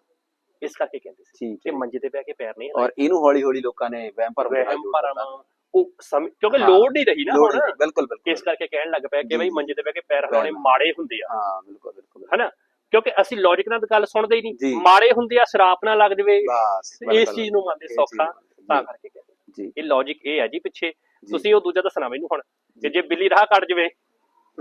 ਇਸ ਕਰਕੇ ਕਹਿੰਦੇ ਸੀ ਠੀਕ ਕਿ ਹੈ। ਮੰਜੇ ਤੇ ਬਹਿ ਕੇ ਪੈਰ ਨਹੀਂ ਔਰ ਇਹਨੂੰ ਹੌਲੀ ਹੌਲੀ ਲੋਕਾਂ ਨੇ ਵਹਿਮ ਭਰਮ ਦੇ ਨਾਲ ਵਹਿਮ ਜੋੜ ਭਰਮ ਦਿੱਤਾ। ਉਹ ਸਮੇਂ ਕਿਉਂਕਿ ਹਾਂ। ਲੋੜ ਨਹੀਂ ਰਹੀ ਨਾ ਲੋੜ ਹੁਣ। ਨਹੀਂ, ਬਿਲਕੁਲ ਬਿਲਕੁਲ। ਇਸ ਕਰਕੇ ਕਹਿਣ ਲੱਗ ਪਿਆ ਕਿ ਜੀ, ਬਈ ਜੀ। ਮੰਜੇ ਤੇ ਬਹਿ ਕੇ ਪੈਰ ਹਿਲਾਉਣੇ। ਮਾੜੇ ਹੁੰਦੇ ਆ। ਹਾਂ ਬਿਲਕੁਲ ਬਿਲਕੁਲ। ਹਨਾ? ਕਿਉਂਕਿ ਅਸੀਂ ਲੌਜੀਕ ਨਾਲ ਗੱਲ ਸੁਣਦੇ ਹੀ। ਨਹੀਂ। ਮਾੜੇ ਹੁੰਦੇ ਆ ਸ਼ਰਾਪ ਨਾ ਲੱਗ ਜਵੇ। ਇਸ। ਚੀਜ਼ ਨੂੰ ਮੰਨਦੇ ਸੌਖਾ। ਤਾਂ ਕਰਕੇ ਜੀ। ਇਹ ਲੌਜੀਕ ਇਹ ਹੈ ਜੀ ਪਿੱਛੇ। ਤੁਸੀਂ ਉਹ ਦੂਜਾ ਦੱਸਣਾ ਮੈਨੂੰ ਹੁਣ ਕਿ ਜੇ। ਬਿੱਲੀ ਰਾਹ ਕੱਟ ਜਵੇ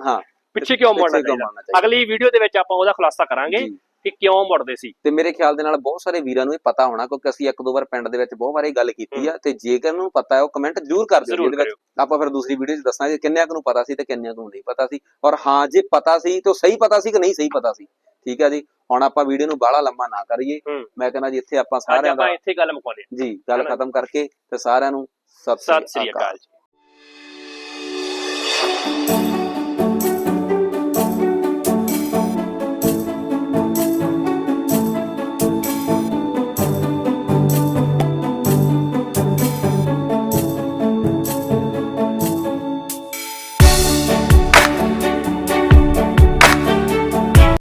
ਹਾਂ। ਪਿੱਛੇ ਕਿਉਂ ਮੁੜਨਾ ਚਾਹੀਦਾ? ਅਗਲੀ ਵੀਡੀਓ ਦੇ ਵਿੱਚ ਆਪਾਂ ਉਹਦਾ ਖੁਲਾਸਾ ਕਰਾਂਗੇ। ਕਿ ਕਿਉਂ ਮੁੜਦੇ ਸੀ। ਤੇ ਮੇਰੇ ਖਿਆਲ ਦੇ ਨਾਲ ਬਹੁਤ ਸਾਰੇ ਵੀਰਾਂ ਨੂੰ ਇਹ ਪਤਾ ਹੋਣਾ ਕਿਉਂਕਿ ਅਸੀਂ ਇੱਕ ਦੋ ਵਾਰ ਪਿੰਡ ਦੇ ਵਿੱਚ ਬਹੁਤ ਵਾਰ ਗੱਲ ਕੀਤੀ ਆ। ਤੇ ਜੇਕਰ ਨੂੰ ਪਤਾ ਹੈ ਉਹ ਕਮੈਂਟ ਜ਼ਰੂਰ ਕਰ ਦਿਓ। ਜਿਹਦੇ ਵਿੱਚ ਆਪਾਂ ਫਿਰ ਦੂਸਰੀ ਵੀਡੀਓ 'ਚ ਦੱਸਾਂਗੇ ਕਿੰਨਿਆਂ ਨੂੰ ਪਤਾ ਸੀ ਤੇ ਕਿੰਨਿਆਂ ਨੂੰ ਨਹੀਂ ਪਤਾ ਸੀ। ਔਰ ਹਾਂ ਜੇ ਪਤਾ ਸੀ ਤਾਂ ਸਹੀ ਪਤਾ ਸੀ ਕਿ ਨਹੀਂ ਸਹੀ ਪਤਾ ਸੀ। ਠੀਕ ਹੈ ਜੀ? ਹੁਣ ਆਪਾਂ ਵੀਡੀਓ ਨੂੰ ਬਾਹਲਾ ਲੰਮਾ ਨਾ ਕਰੀਏ। ਮੈਂ ਕਹਿੰਦਾ ਜੀ ਇੱਥੇ ਆਪਾਂ ਸਾਰਿਆਂ ਆਪਾਂ ਦਾ ਇੱਥੇ ਗੱਲ ਮੁਕਾਉਂਦੇ ਹਾਂ ਜੀ ਗੱਲ? ਖਤਮ ਕਰਕੇ ਤੇ ਸਾਰਿਆਂ ਨੂੰ ਸਤਿ ਸਤਿ ਸ੍ਰੀ ਅਕਾਲ ਜੀ।